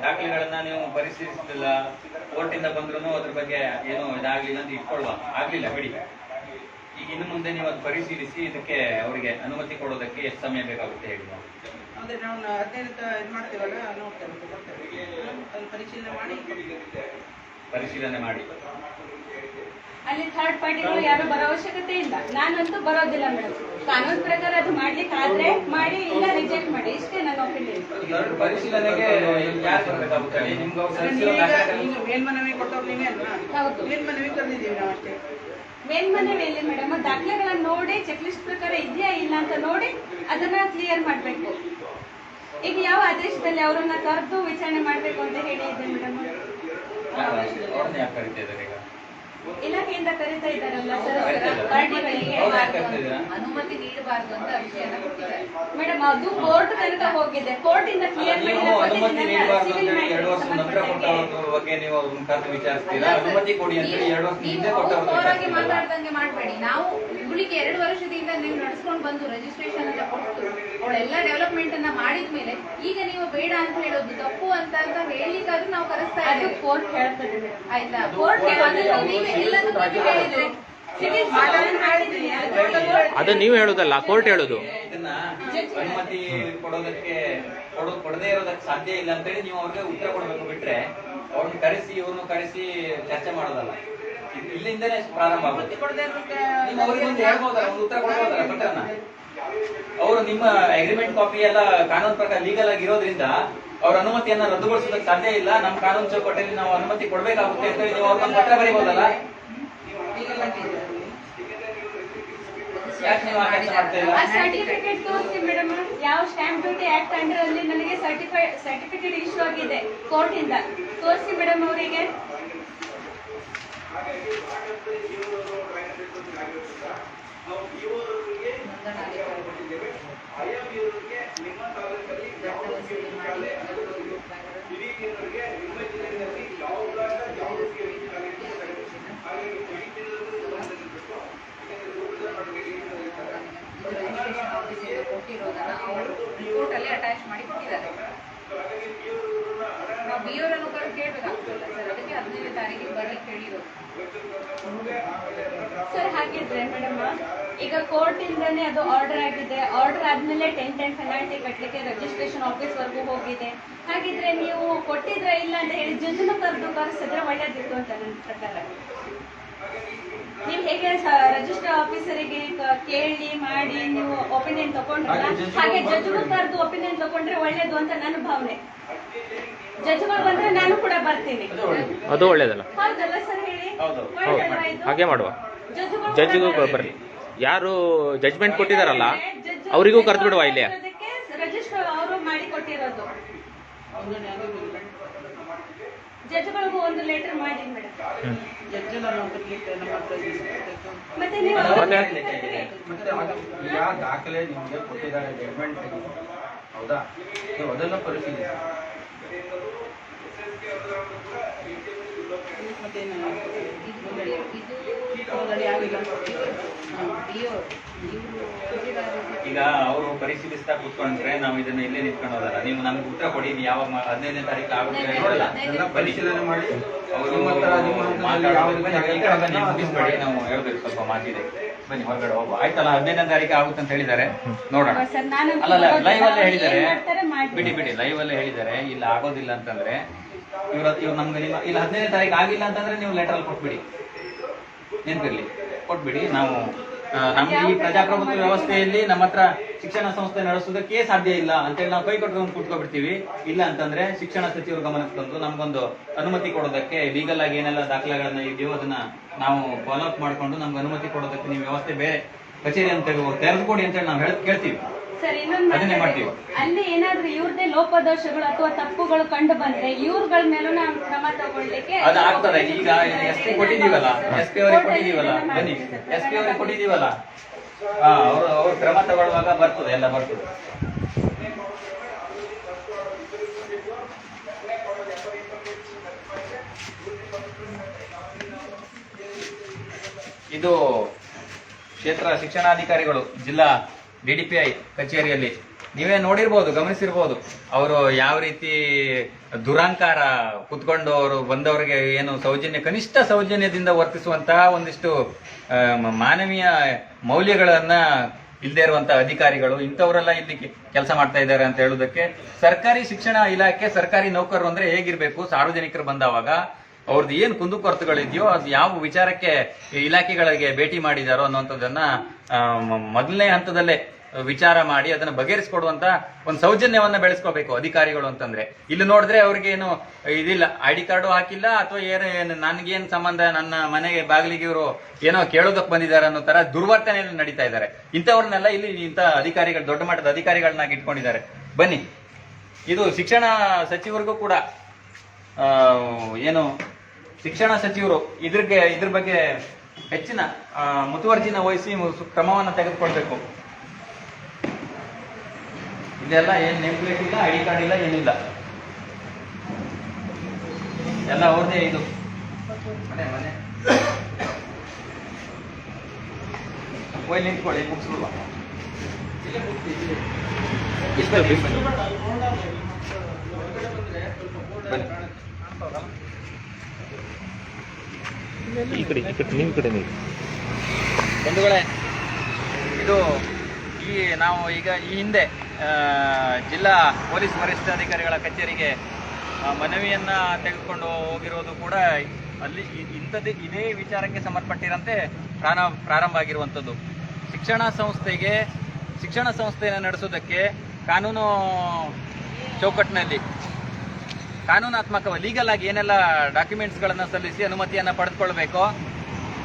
ದಾಖಲೆಗಳನ್ನ ನೀವು ಪರಿಶೀಲಿಸಲಿಲ್ಲ ಕೋರ್ಟಿಂದ ಬಂದ್ರು ಅದ್ರ ಬಗ್ಗೆ ಏನು ಇದಾಗ್ಲಿಲ್ಲ ಅಂತ ಇಟ್ಕೊಳ್ವಾ. ಆಗ್ಲಿಲ್ಲ ಬಿಡಿ. ಈಗ ಇನ್ನು ಮುಂದೆ ನೀವು ಅದು ಪರಿಶೀಲಿಸಿ ಇದಕ್ಕೆ ಅವರಿಗೆ ಅನುಮತಿ ಕೊಡೋದಕ್ಕೆ ಎಷ್ಟು ಸಮಯ ಬೇಕಾಗುತ್ತೆ ಹೇಳಿ? ನಾವು ಅಂದ್ರೆ ನಾವು ಹದಿನೈದು ಇದು ಮಾಡ್ತೇವಲ್ಲ ನೋಡ್ತೇವೆ ಕೊಡ್ತೇವೆ ಅದನ್ನ ಪರಿಶೀಲನೆ ಮಾಡಿ. ಪರಿಶೀಲನೆ ಮಾಡಿ. ಅಲ್ಲಿ ಥರ್ಡ್ ಪಾರ್ಟಿಗಳು ಯಾರು ಬರೋ ಅವಶ್ಯಕತೆ ಇಲ್ಲ. ನಾನಂತೂ ಬರೋದಿಲ್ಲ ಮೇಡಮ್ ಕಾನೂನು ಪ್ರಕಾರ ಅದು ಮಾಡ್ಲಿಕ್ಕೆ ಆದ್ರೆ ಮಾಡಿ ಇಲ್ಲ ರಿಜೆಕ್ಟ್ ಮಾಡಿ. ಇಷ್ಟೇ ನನ್ನ ಒಪಿನಿಯನ್ ಪರಿಶೀಲನೆಗೆ ಮೇಲ್ಮನವಿ ಕೊಟ್ಟವ್ರು ನೀವೇ ಅಲ್ವಾ? ಹೌದು. ಮೇಲ್ಮನವಿ ಕರೆದಿದ್ದೀವಿ ನಾವು ಅಷ್ಟೇ. ಮೇಲ್ಮನವಿಯಲ್ಲಿ ಮೇಡಮ್ ದಾಖಲೆಗಳನ್ನ ನೋಡಿ ಚೆಕ್ ಲಿಸ್ಟ್ ಪ್ರಕಾರ ಇದೆಯಾ ಇಲ್ಲ ಅಂತ ನೋಡಿ ಅದನ್ನ ಕ್ಲಿಯರ್ ಮಾಡ್ಬೇಕು. ಈಗ ಯಾವ ಆದೇಶದಲ್ಲಿ ಅವರನ್ನ ಕರೆದು ವಿಚಾರಣೆ ಮಾಡಬೇಕು ಅಂತ ಹೇಳಿದ್ದೆ ಇದೆ ಮೇಡಮ್ ಇಲಾಖೆಯಿಂದ ಯಾಕೆ ಕರಿತಾ ಇದ್ದಾರೆ ಈಗ? ಇಲಾಖೆಯಿಂದ ಕರೀತಾ ಇದ್ದಾರಲ್ಲ. ಪಾರ್ಟಿಗಳಿಗೆ ಅನುಮತಿ ನೀಡಬಾರದು ಅಂತ ಅರ್ಜಿಯನ್ನ ಕೊಟ್ಟಿದ್ದಾರೆ. ಮೇಡಮ್ ಅದು ಕೋರ್ಟ್ ತನಕ ಹೋಗಿದೆ. ಕೋರ್ಟ್ ಇಂದ ಕ್ಲಿಯರ್ ನೀವು ಅನುಮತಿ ನೀಡಬಾರ್ದು ಅಂತ ಎರಡು ವರ್ಷ ನಂತರ ಕೊಟ್ಟವ್ರ ಬಗ್ಗೆ ನೀವು ಅವ್ರನ್ನ ಕರೆದು ವಿಚಾರಿಸ್ತೀರಾ? ಅನುಮತಿ ಕೊಡಿ ಅಂತ ಎರಡು ವರ್ಷ ಹಿಂದೆ ಕೊಟ್ಟವ್ರನ್ನ ಹೋರಾಗಿ ವಿಚಾರಿಸ್ತೀರಾ? ಮಾತಾಡ್ದಂಗೆ ಮಾಡ್ಬೇಡಿ. ನಾವು ಇವಳಿಗೆ ಎರಡು ವರ್ಷದಿಂದ ನೀವು ನಡೆಸ್ಕೊಂಡು ಬಂದು ರಿಜಿಸ್ಟ್ರೇಷನ್ ಎಲ್ಲ ಕೊಟ್ಟು ಅವಳೆಲ್ಲ ಡೆವಲಪ್ಮೆಂಟ್ ಅನ್ನ ಮಾಡಿದ್ಮೇಲೆ ಈಗ ನೀವು ಬೇಡ ಅಂತ ಹೇಳೋದು ತಪ್ಪು ಅಂತ ಅಂತ ಹೇಳಿಕ್ಕಾದ್ರೂ ನಾವು ಕರೆಸ್ತಾ ಅದು ಇದ್ದೀವಿ. ಕೋರ್ಟ್ ಹೇಳ್ತದೆ ಆಯ್ತಾ? ಕೋರ್ಟ್ ನೀವೇ ಹೇಳಿದ್ರೆ ಅದು ಹೇಳುದಲ್ಲ ಕೋರ್ಟ್ ಹೇಳುದು. ಇದನ್ನ ಅನುಮತಿ ಕೊಡೋದಕ್ಕೆ ಕೊಡೋ ಕೊಡದೇ ಇರೋದಕ್ಕೆ ಸಾಧ್ಯ ಇಲ್ಲ ಅಂತ ಹೇಳಿ ನೀವು ಅವ್ರಿಗೆ ಉತ್ತರ ಕೊಡ್ಬೇಕು ಬಿಟ್ರೆ ಅವ್ರನ್ನ ಕರೆಸಿ ಇವ್ರನ್ನ ಕರೆಸಿ ಚರ್ಚೆ ಮಾಡೋದಲ್ಲ. ಇಲ್ಲಿಂದನೇ ಪ್ರಾರಂಭ ಆಗುತ್ತೆ. ನೀವು ಅವ್ರಿಗೆ ಒಂದು ಹೇಳ್ಬೋದಲ್ಲ ಒಂದು ಉತ್ತರ ಕೊಡ್ಬೋದಲ್ಲ ಪತ್ರನ ಅವರು ನಿಮ್ಮ ಅಗ್ರಿಮೆಂಟ್ ಕಾಪಿ ಎಲ್ಲ ಕಾನೂನು ಪ್ರಕಾರ ಲೀಗಲ್ ಆಗಿ ಇರೋದ್ರಿಂದ ಅವ್ರ ಅನುಮತಿಯನ್ನ ರದ್ದುಗೊಳಿಸೋದಕ್ಕೆ ಸಾಧ್ಯ ಇಲ್ಲ. ನಮ್ಮ ಕಾನೂನು ಚೌಕಟ್ಟಲ್ಲಿ ನಾವು ಅನುಮತಿ ಕೊಡ್ಬೇಕಾಗುತ್ತೆ ಅಂತ ಹೇಳಿ ನೀವು ಅವ್ರ ಪತ್ರ ಬರೀಬೋದಲ್ಲ? ಯಾಕೆ ನೀವು ಆ ಸರ್ಟಿಫಿಕೇಟ್ ತೋರಿಸಿ ಮೇಡಮ್ ಯಾವ ಸ್ಟಾಂಪ್ ಡ್ಯೂಟಿ ಆಕ್ಟ್ ಅಂಡರ್ ಅಲ್ಲಿ ನನಗೆ ಸರ್ಟಿಫೈ ಸರ್ಟಿಫಿಕೇಟ್ ಇಶ್ಯೂ ಆಗಿದೆ ಕೋರ್ಟ್ ಇಂದ. ತೋರಿಸಿ ಮೇಡಮ್ ಅವರಿಗೆ. ಕೊಟ್ಟಿರೋದನ್ನ ಅವರನ್ನು ಅಲ್ಲಿ ಅಟ್ಯಾಚ್ ಮಾಡಿ ಸರ್? ಅದಕ್ಕೆ ಹದಿನೈದು ತಾರೀಕಿಗೆ ಬರಲಿಕ್ಕೆ ಹೇಳಿರೋದು ಸರ್ ಹಾಗಿದ್ರೆ ಮೇಡಮ್ ಈಗ ಕೋರ್ಟ್ ಇಂದಾನೆ ಅದು ಆರ್ಡರ್ ಆಗಿದೆ. ಆರ್ಡರ್ ಆದ್ಮೇಲೆ ಟೆನ್ ಟೆನ್ ಪೆನಾಲ್ಟಿ ಕಟ್ಟಲಿಕ್ಕೆ ರಿಜಿಸ್ಟ್ರೇಷನ್ ಆಫೀಸ್ ವರ್ಗೂ ಹೋಗಿದೆ. ಹಾಗಿದ್ರೆ ನೀವು ಕೊಟ್ಟಿದ್ರೆ ಇಲ್ಲ ಅಂತ ಹೇಳಿ ಜಡ್ಜ್ನು ಕರೆದು ಕರೆಸಿದ್ರೆ ಒಳ್ಳೇದಿತ್ತು ಅಂತ ನನ್ನ ಪ್ರಕಾರ. ನೀವು ಹೇಗೆ ರಿಜಿಸ್ಟರ್ ಆಫೀಸರಿಗೆ ಕೇಳಿ ಮಾಡಿ ನೀವು ಒಪಿನಿಯನ್ ತಗೊಂಡ್ರಲ್ಲ? ಹಾಗೆ ಜಜ್ಗಳು ಕರೆದು ಒಪಿನಿಯನ್ ತಗೊಂಡ್ರೆ ಒಳ್ಳೇದು ಅಂತ ನನ್ನ ಭಾವನೆ. ಜಡ್ಜ್ಗಳು ಬಂದ್ರೆ ನಾನು ಕೂಡ ಬರ್ತೀನಿ. ಅದು ಒಳ್ಳೆದು. ಒಳ್ಳೇದಲ್ಲ. ಹೌದಲ್ಲ ಸರ್ ಹೇಳಿ? ಹೌದು. ಇದು? ಹಾಗೆ ಮಾಡುವ. ಕೂಡ ಬರ್ಲಿ. ಬರ್ರಿ ಯಾರು ಜಜ್ಮೆಂಟ್ ಕೊಟ್ಟಿದಾರಲ್ಲ ಅವರಿಗೂ ಕರೆದು ಬಿಡುವ ಇಲ್ಲಿ. ರಿಜಿಸ್ಟರ್ ಅವರು ಮಾಡಿ ಕೊಟ್ಟಿರೋದು ಜಡ್ಜ್ಗಳಿಗೂ ಒಂದು ಲೆಟರ್ ಮಾಡಿ ಮೇಡಮ್ ಮತ್ತೆ ನೀವು ಮತ್ತೆ? ಯಾ ದಾಖಲೆ ನಿಮಗೆ ಕೊಟ್ಟಿದ್ದಾರೆ ಗವರ್ಮೆಂಟ್ ಹೌದಾ? ನೀವು ಅದನ್ನ ಪರಿಶೀಲಿಸಿ. ಮತ್ತೇನು ಈಗ ಅವರು ಪರಿಶೀಲಿಸ್ತಾ ಕೂತ್ಕೊಂಡ್ರೆ ನಾವು ಇದನ್ನ ಇಲ್ಲೇ ನಿಂತ್ಕೊಂಡು ಹೋದಲ್ಲ ನೀವು ನಮ್ಗೆ ಉತ್ತರ ಕೊಡಿ ನೀವು ಯಾವಾಗ ಹದಿನೈದನೇ ತಾರೀಕು ಆಗುತ್ತೆ. ಪರಿಶೀಲನೆ ಮಾಡಿ. ಅವರು ಮುಗಿಸ್ಬೇಡಿ ನಾವು ಹೇಳ್ಬೇಕು ಸ್ವಲ್ಪ ಮಾತಿದೆ. ಬನ್ನಿ ಹೊರಗಡೆ ಹೋಗುವ. ಆಯ್ತಲ್ಲ ಹದಿನೈದನೇ ತಾರೀಕು ಆಗುತ್ತೆ ಅಂತ ಹೇಳಿದ್ದಾರೆ. ನೋಡೋಣ. ಸರ್ ನಾನು ಅಲ್ಲ ಲೈವ್ ಅಲ್ಲೇ ಹೇಳಿದ್ದಾರೆ. ಬಿಡಿ ಬಿಡಿ ಲೈವ್ ಅಲ್ಲೇ ಹೇಳಿದ್ದಾರೆ. ಇಲ್ಲ ಆಗೋದಿಲ್ಲ ಅಂತಂದ್ರೆ ಇವ್ರ ಇವ್ರು ನಮ್ಗೆ ನಿಮ್ಮ ಇಲ್ಲ ಹದಿನೈದನೇ ತಾರೀಕು ಆಗಿಲ್ಲ ಅಂತಂದ್ರೆ ನೀವು ಲೆಟರ್ ಅಲ್ಲಿ ಕೊಟ್ಬಿಡಿ. ನೆನ್ಪಿರ್ಲಿ. ಕೊಟ್ಬಿಡಿ, ನಾವು ನಮ್ಗೆ ಈ ಪ್ರಜಾಪ್ರಭುತ್ವ ವ್ಯವಸ್ಥೆಯಲ್ಲಿ ನಮ್ಮ ಹತ್ರ ಶಿಕ್ಷಣ ಸಂಸ್ಥೆ ನಡೆಸೋದಕ್ಕೆ ಸಾಧ್ಯ ಇಲ್ಲ ಅಂತೇಳಿ ನಾವು ಕೈ ಕಟ್ಕೊಂಡು ಕೂತ್ಕೊಬಿಡ್ತೀವಿ. ಇಲ್ಲ ಅಂತಂದ್ರೆ ಶಿಕ್ಷಣ ಸಚಿವರು ಗಮನಕ್ಕೆ ತಂದು ನಮ್ಗೊಂದು ಅನುಮತಿ ಕೊಡೋದಕ್ಕೆ ಲೀಗಲ್ ಆಗಿ ಏನೆಲ್ಲ ದಾಖಲೆಗಳನ್ನ ಇದೆಯೋ ಅದನ್ನ ನಾವು ಫಾಲೋ ಅಪ್ ಮಾಡ್ಕೊಂಡು ನಮ್ಗೆ ಅನುಮತಿ ಕೊಡೋದಕ್ಕೆ ನೀವು ವ್ಯವಸ್ಥೆ ಬೇರೆ ಕಚೇರಿ ಅಂತ ತೆಗೆದುಕೊಡಿ ಅಂತೇಳಿ ನಾವು ಹೇಳಿ, ಕೇಳ್ತೀವಿ. ಸರ್ ಇನ್ನೊಂದು ಅದನ್ನೇ ಮಾಡ್ತೀವಿ. ಅಲ್ಲಿ ಏನಾದ್ರೂ ಇವ್ರದೇ ಲೋಪದೋಷಗಳು ಅಥವಾ ತಪ್ಪುಗಳು ಕಂಡು ಬಂದ್ರೆ ಇವ್ರಗಳ ಮೇಲೂ ನಾವು ಕ್ರಮ ತಗೊಳ್ಳಿಕ್ಕೆ ಅದು ಆಗ್ತದೆ. ಈಗ ಎಸ್ ಪಿ ಕೊಟ್ಟಿದೀವಲ್ಲ ಎಸ್ ಪಿ ಅವರಿಗೆ ಕೊಟ್ಟಿದೀವಲ್ಲ ಬನ್ನಿ. ಎಸ್ ಪಿ ಅವರಿಗೆ ಕೊಟ್ಟಿದೀವಲ್ಲ ಹಾ ಅವರು ಅವ್ರು ಕ್ರಮ ತಗೊಳ್ಳುವಾಗ ಬರ್ತದೆ ಎಲ್ಲ ಬರ್ತದೆ. ಇದು ಕ್ಷೇತ್ರ ಶಿಕ್ಷಣಾಧಿಕಾರಿಗಳು ಜಿಲ್ಲಾ ಡಿಡಿಪಿಐ ಕಚೇರಿಯಲ್ಲಿ. ನೀವೇ ನೋಡಿರ್ಬೋದು, ಗಮನಿಸಿರ್ಬೋದು. ಅವರು ಯಾವ ರೀತಿ ದುರಾಂಕಾರ ಕುತ್ಕೊಂಡು ಅವರು ಬಂದವರಿಗೆ ಏನು ಸೌಜನ್ಯ, ಕನಿಷ್ಠ ಸೌಜನ್ಯದಿಂದ ವರ್ತಿಸುವಂತಹ ಒಂದಿಷ್ಟು ಮಾನವೀಯ ಮೌಲ್ಯಗಳನ್ನ ಇಲ್ಲದೆ ಇರುವಂತಹ ಅಧಿಕಾರಿಗಳು, ಇಂಥವರೆಲ್ಲ ಇಲ್ಲಿ ಕೆಲಸ ಮಾಡ್ತಾ ಇದ್ದಾರೆ ಅಂತ ಹೇಳುವುದಕ್ಕೆ ಸರ್ಕಾರಿ ಶಿಕ್ಷಣ ಇಲಾಖೆ, ಸರ್ಕಾರಿ ನೌಕರರು ಅಂದ್ರೆ ಹೇಗಿರ್ಬೇಕು? ಸಾರ್ವಜನಿಕರು ಬಂದವಾಗ ಅವ್ರದ್ದು ಏನು ಕುಂದುಕೊರತೆಗಳಿದೆಯೋ ಅದು ಯಾವ ವಿಚಾರಕ್ಕೆ ಇಲಾಖೆಗಳಿಗೆ ಭೇಟಿ ಮಾಡಿದಾರೋ ಅನ್ನುವಂಥದ್ದನ್ನ ಮೊದಲನೇ ಹಂತದಲ್ಲೇ ವಿಚಾರ ಮಾಡಿ ಅದನ್ನು ಬಗೆಹರಿಸಿಕೊಡುವಂತ ಒಂದು ಸೌಜನ್ಯವನ್ನ ಬೆಳೆಸ್ಕೋಬೇಕು ಅಧಿಕಾರಿಗಳು ಅಂತಂದ್ರೆ. ಇಲ್ಲಿ ನೋಡಿದ್ರೆ ಅವ್ರಿಗೆ ಏನು ಇದಿಲ್ಲ ಐ ಡಿ ಕಾರ್ಡು ಹಾಕಿಲ್ಲ ಅಥವಾ ಏನು ಏನು, ನನ್ಗೇನ್ ಸಂಬಂಧ, ನನ್ನ ಮನೆಗೆ ಬಾಗಿಲಿಗೆ ಇವರು ಏನೋ ಕೇಳೋದಕ್ಕೆ ಬಂದಿದ್ದಾರೆ ಅನ್ನೋ ತರ ದುರ್ವರ್ತನೆಯಲ್ಲಿ ನಡೀತಾ ಇದ್ದಾರೆ. ಇಂಥವ್ರನ್ನೆಲ್ಲ ಇಲ್ಲಿ ಇಂಥ ಅಧಿಕಾರಿಗಳು, ದೊಡ್ಡ ಮಟ್ಟದ ಅಧಿಕಾರಿಗಳನ್ನಾಗಿ ಇಟ್ಕೊಂಡಿದ್ದಾರೆ. ಬನ್ನಿ. ಇದು ಶಿಕ್ಷಣ ಸಚಿವರಿಗೂ ಕೂಡ ಏನು ಶಿಕ್ಷಣ ಸಚಿವರು ಇದ್ರಿಗೆ ಇದ್ರ ಬಗ್ಗೆ ಹೆಚ್ಚಿನ ಮುತುವರ್ಜಿನ ವಹಿಸಿ ಕ್ರಮವನ್ನು ಸು- ಕ್ರಮವನ್ನ ತೆಗೆದುಕೊಳ್ಬೇಕು. ಇದೆಲ್ಲ ಏನು ನೇಮ್ ಪ್ಲೇಟ್ ಇಲ್ಲ ಐ ಡಿ ಕಾರ್ಡ್ ಇಲ್ಲ ಏನಿಲ್ಲ. ಎಲ್ಲ ಅವ್ರದೇ ಇದು. ಮನೆ ಮನೆ. ಹೋಗಿ ನಿಂತ್ಕೊಳ್ಳಿ ಮುಗಿಸ್ಬಿಡುವ ಬನ್ನಿ. ಈ ಕಡೆ ನಿಮ್ಮ ಕಡೆ ಬಂಧುಗಳೇ, ಇದು ಈ ನಾವು ಈಗ ಈ ಹಿಂದೆ ಜಿಲ್ಲಾ ಪೊಲೀಸ್ ವರಿಷ್ಠಾಧಿಕಾರಿಗಳ ಕಚೇರಿಗೆ ಮನವಿಯನ್ನ ತೆಗೆದುಕೊಂಡು ಹೋಗಿರೋದು ಕೂಡ ಅಲ್ಲಿ ಇಂಥದ್ದೇ, ಇದೇ ವಿಚಾರಕ್ಕೆ ಸಂಬಂಧಪಟ್ಟಿರಂತೆ ಪ್ರಾಣ, ಪ್ರಾರಂಭ ಆಗಿರುವಂಥದ್ದು. ಶಿಕ್ಷಣ ಸಂಸ್ಥೆಗೆ, ಶಿಕ್ಷಣ ಸಂಸ್ಥೆಯನ್ನು ನಡೆಸೋದಕ್ಕೆ ಕಾನೂನು ಚೌಕಟ್ಟಿನಲ್ಲಿ ಕಾನೂನಾತ್ಮಕ ಲೀಗಲ್ ಆಗಿ ಏನೆಲ್ಲ ಡಾಕ್ಯುಮೆಂಟ್ಸ್ಗಳನ್ನು ಸಲ್ಲಿಸಿ ಅನುಮತಿಯನ್ನು ಪಡೆದುಕೊಳ್ಬೇಕೋ.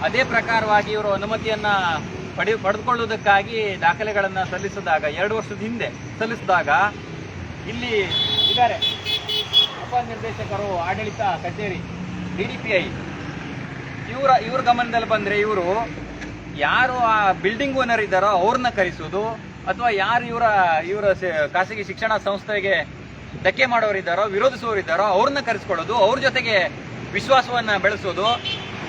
ಅದೇ ಪ್ರಕಾರವಾಗಿ ಇವರು ಅನುಮತಿಯನ್ನ ಪಡೆ ಪಡೆದುಕೊಳ್ಳುವುದಕ್ಕಾಗಿ ದಾಖಲೆಗಳನ್ನು ಸಲ್ಲಿಸಿದಾಗ, ಎರಡು ವರ್ಷದ ಹಿಂದೆ ಸಲ್ಲಿಸಿದಾಗ ಇಲ್ಲಿ ಇದ್ದಾರೆ. ಉಪನಿರ್ದೇಶಕರು ಆಡಳಿತ ಕಚೇರಿ ಡಿ ಡಿ ಇವರ, ಇವ್ರ ಗಮನದಲ್ಲಿ ಬಂದ್ರೆ ಇವರು ಯಾರು ಆ ಬಿಲ್ಡಿಂಗ್ ಓನರ್ ಇದ್ದಾರೋ ಅವ್ರನ್ನ ಕರೆಸೋದು ಅಥವಾ ಯಾರು ಇವರ ಇವರ ಖಾಸಗಿ ಶಿಕ್ಷಣ ಸಂಸ್ಥೆಗೆ ಧಕ್ಕೆ ಮಾಡೋರಿದ್ದಾರೋ ವಿರೋಧಿಸುವವರಿದ್ದಾರೋ ಅವ್ರನ್ನ ಕರೆಸ್ಕೊಳ್ಳೋದು, ಅವ್ರ ಜೊತೆಗೆ ವಿಶ್ವಾಸವನ್ನ ಬೆಳೆಸೋದು,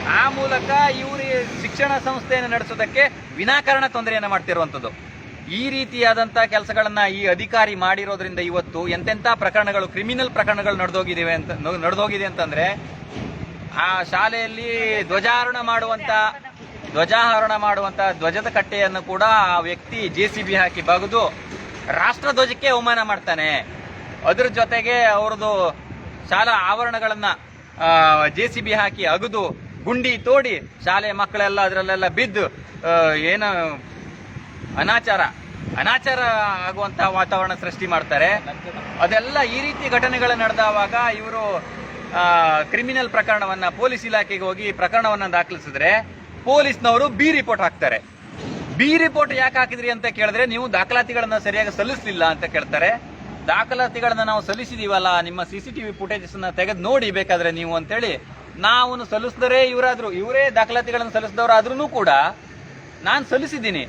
ಆ ಮೂಲಕ ಇವರು ಶಿಕ್ಷಣ ಸಂಸ್ಥೆಯನ್ನು ನಡೆಸೋದಕ್ಕೆ ವಿನಾಕಾರಣ ತೊಂದರೆಯನ್ನು ಮಾಡ್ತಿರುವಂಥದ್ದು. ಈ ರೀತಿಯಾದಂಥ ಕೆಲಸಗಳನ್ನ ಈ ಅಧಿಕಾರಿ ಮಾಡಿರೋದ್ರಿಂದ ಇವತ್ತು ಎಂತೆಂಥ ಪ್ರಕರಣಗಳು, ಕ್ರಿಮಿನಲ್ ಪ್ರಕರಣಗಳು ನಡೆದೋಗಿದ್ದೇವೆ ಅಂತ, ನಡೆದೋಗಿದೆ ಅಂತಂದ್ರೆ, ಆ ಶಾಲೆಯಲ್ಲಿ ಧ್ವಜಾರೋಹಣ ಮಾಡುವಂತ ಧ್ವಜಾರೋಹಣ ಮಾಡುವಂತ ಧ್ವಜದ ಕಟ್ಟೆಯನ್ನು ಕೂಡ ಆ ವ್ಯಕ್ತಿ ಜೆ ಸಿ ಬಿ ಹಾಕಿ ಬಗೆದು ರಾಷ್ಟ್ರ ಧ್ವಜಕ್ಕೆ ಅವಮಾನ ಮಾಡ್ತಾನೆ. ಅದ್ರ ಜೊತೆಗೆ ಅವ್ರದ್ದು ಶಾಲಾ ಆವರಣಗಳನ್ನ ಜೆ ಸಿ ಹಾಕಿ ಅಗದು, ಗುಂಡಿ ತೋಡಿ ಶಾಲೆ ಮಕ್ಕಳೆಲ್ಲ ಅದರಲ್ಲೆಲ್ಲ ಬಿದ್ದು ಏನು ಅನಾಚಾರ ಅನಾಚಾರ ಆಗುವಂತಹ ವಾತಾವರಣ ಸೃಷ್ಟಿ ಮಾಡ್ತಾರೆ. ಅದೆಲ್ಲ ಈ ರೀತಿ ಘಟನೆಗಳು ನಡೆದವಾಗ ಇವರು ಕ್ರಿಮಿನಲ್ ಪ್ರಕರಣವನ್ನ ಪೊಲೀಸ್ ಇಲಾಖೆಗೆ ಹೋಗಿ ಪ್ರಕರಣವನ್ನ ದಾಖಲಿಸಿದ್ರೆ ಪೊಲೀಸ್ನವರು ಬಿ ರಿಪೋರ್ಟ್ ಹಾಕ್ತಾರೆ. ಬಿ ರಿಪೋರ್ಟ್ ಯಾಕೆ ಹಾಕಿದ್ರಿ ಅಂತ ಕೇಳಿದ್ರೆ ನೀವು ದಾಖಲಾತಿಗಳನ್ನ ಸರಿಯಾಗಿ ಸಲ್ಲಿಸಲಿಲ್ಲ ಅಂತ ಕೇಳ್ತಾರೆ. ದಾಖಲಾತಿಗಳನ್ನ ನಾವು ಸಲ್ಲಿಸಿದೀವಲ್ಲ, ನಿಮ್ಮ ಸಿ ಸಿ ಟಿವಿ ಫುಟೇಜಸ್ನ ತೆಗೆದು ನೋಡಿ ಬೇಕಾದ್ರೆ ನೀವು ಅಂತೇಳಿ ನಾವು ಸಲ್ಲಿಸಿದರೆ ಇವರಾದ್ರು. ಇವರೇ ದಾಖಲಾತಿಗಳನ್ನು ಸಲ್ಲಿಸಿದವರಾದ್ರೂ ಕೂಡ ನಾನು ಸಲ್ಲಿಸಿದ್ದೀನಿ.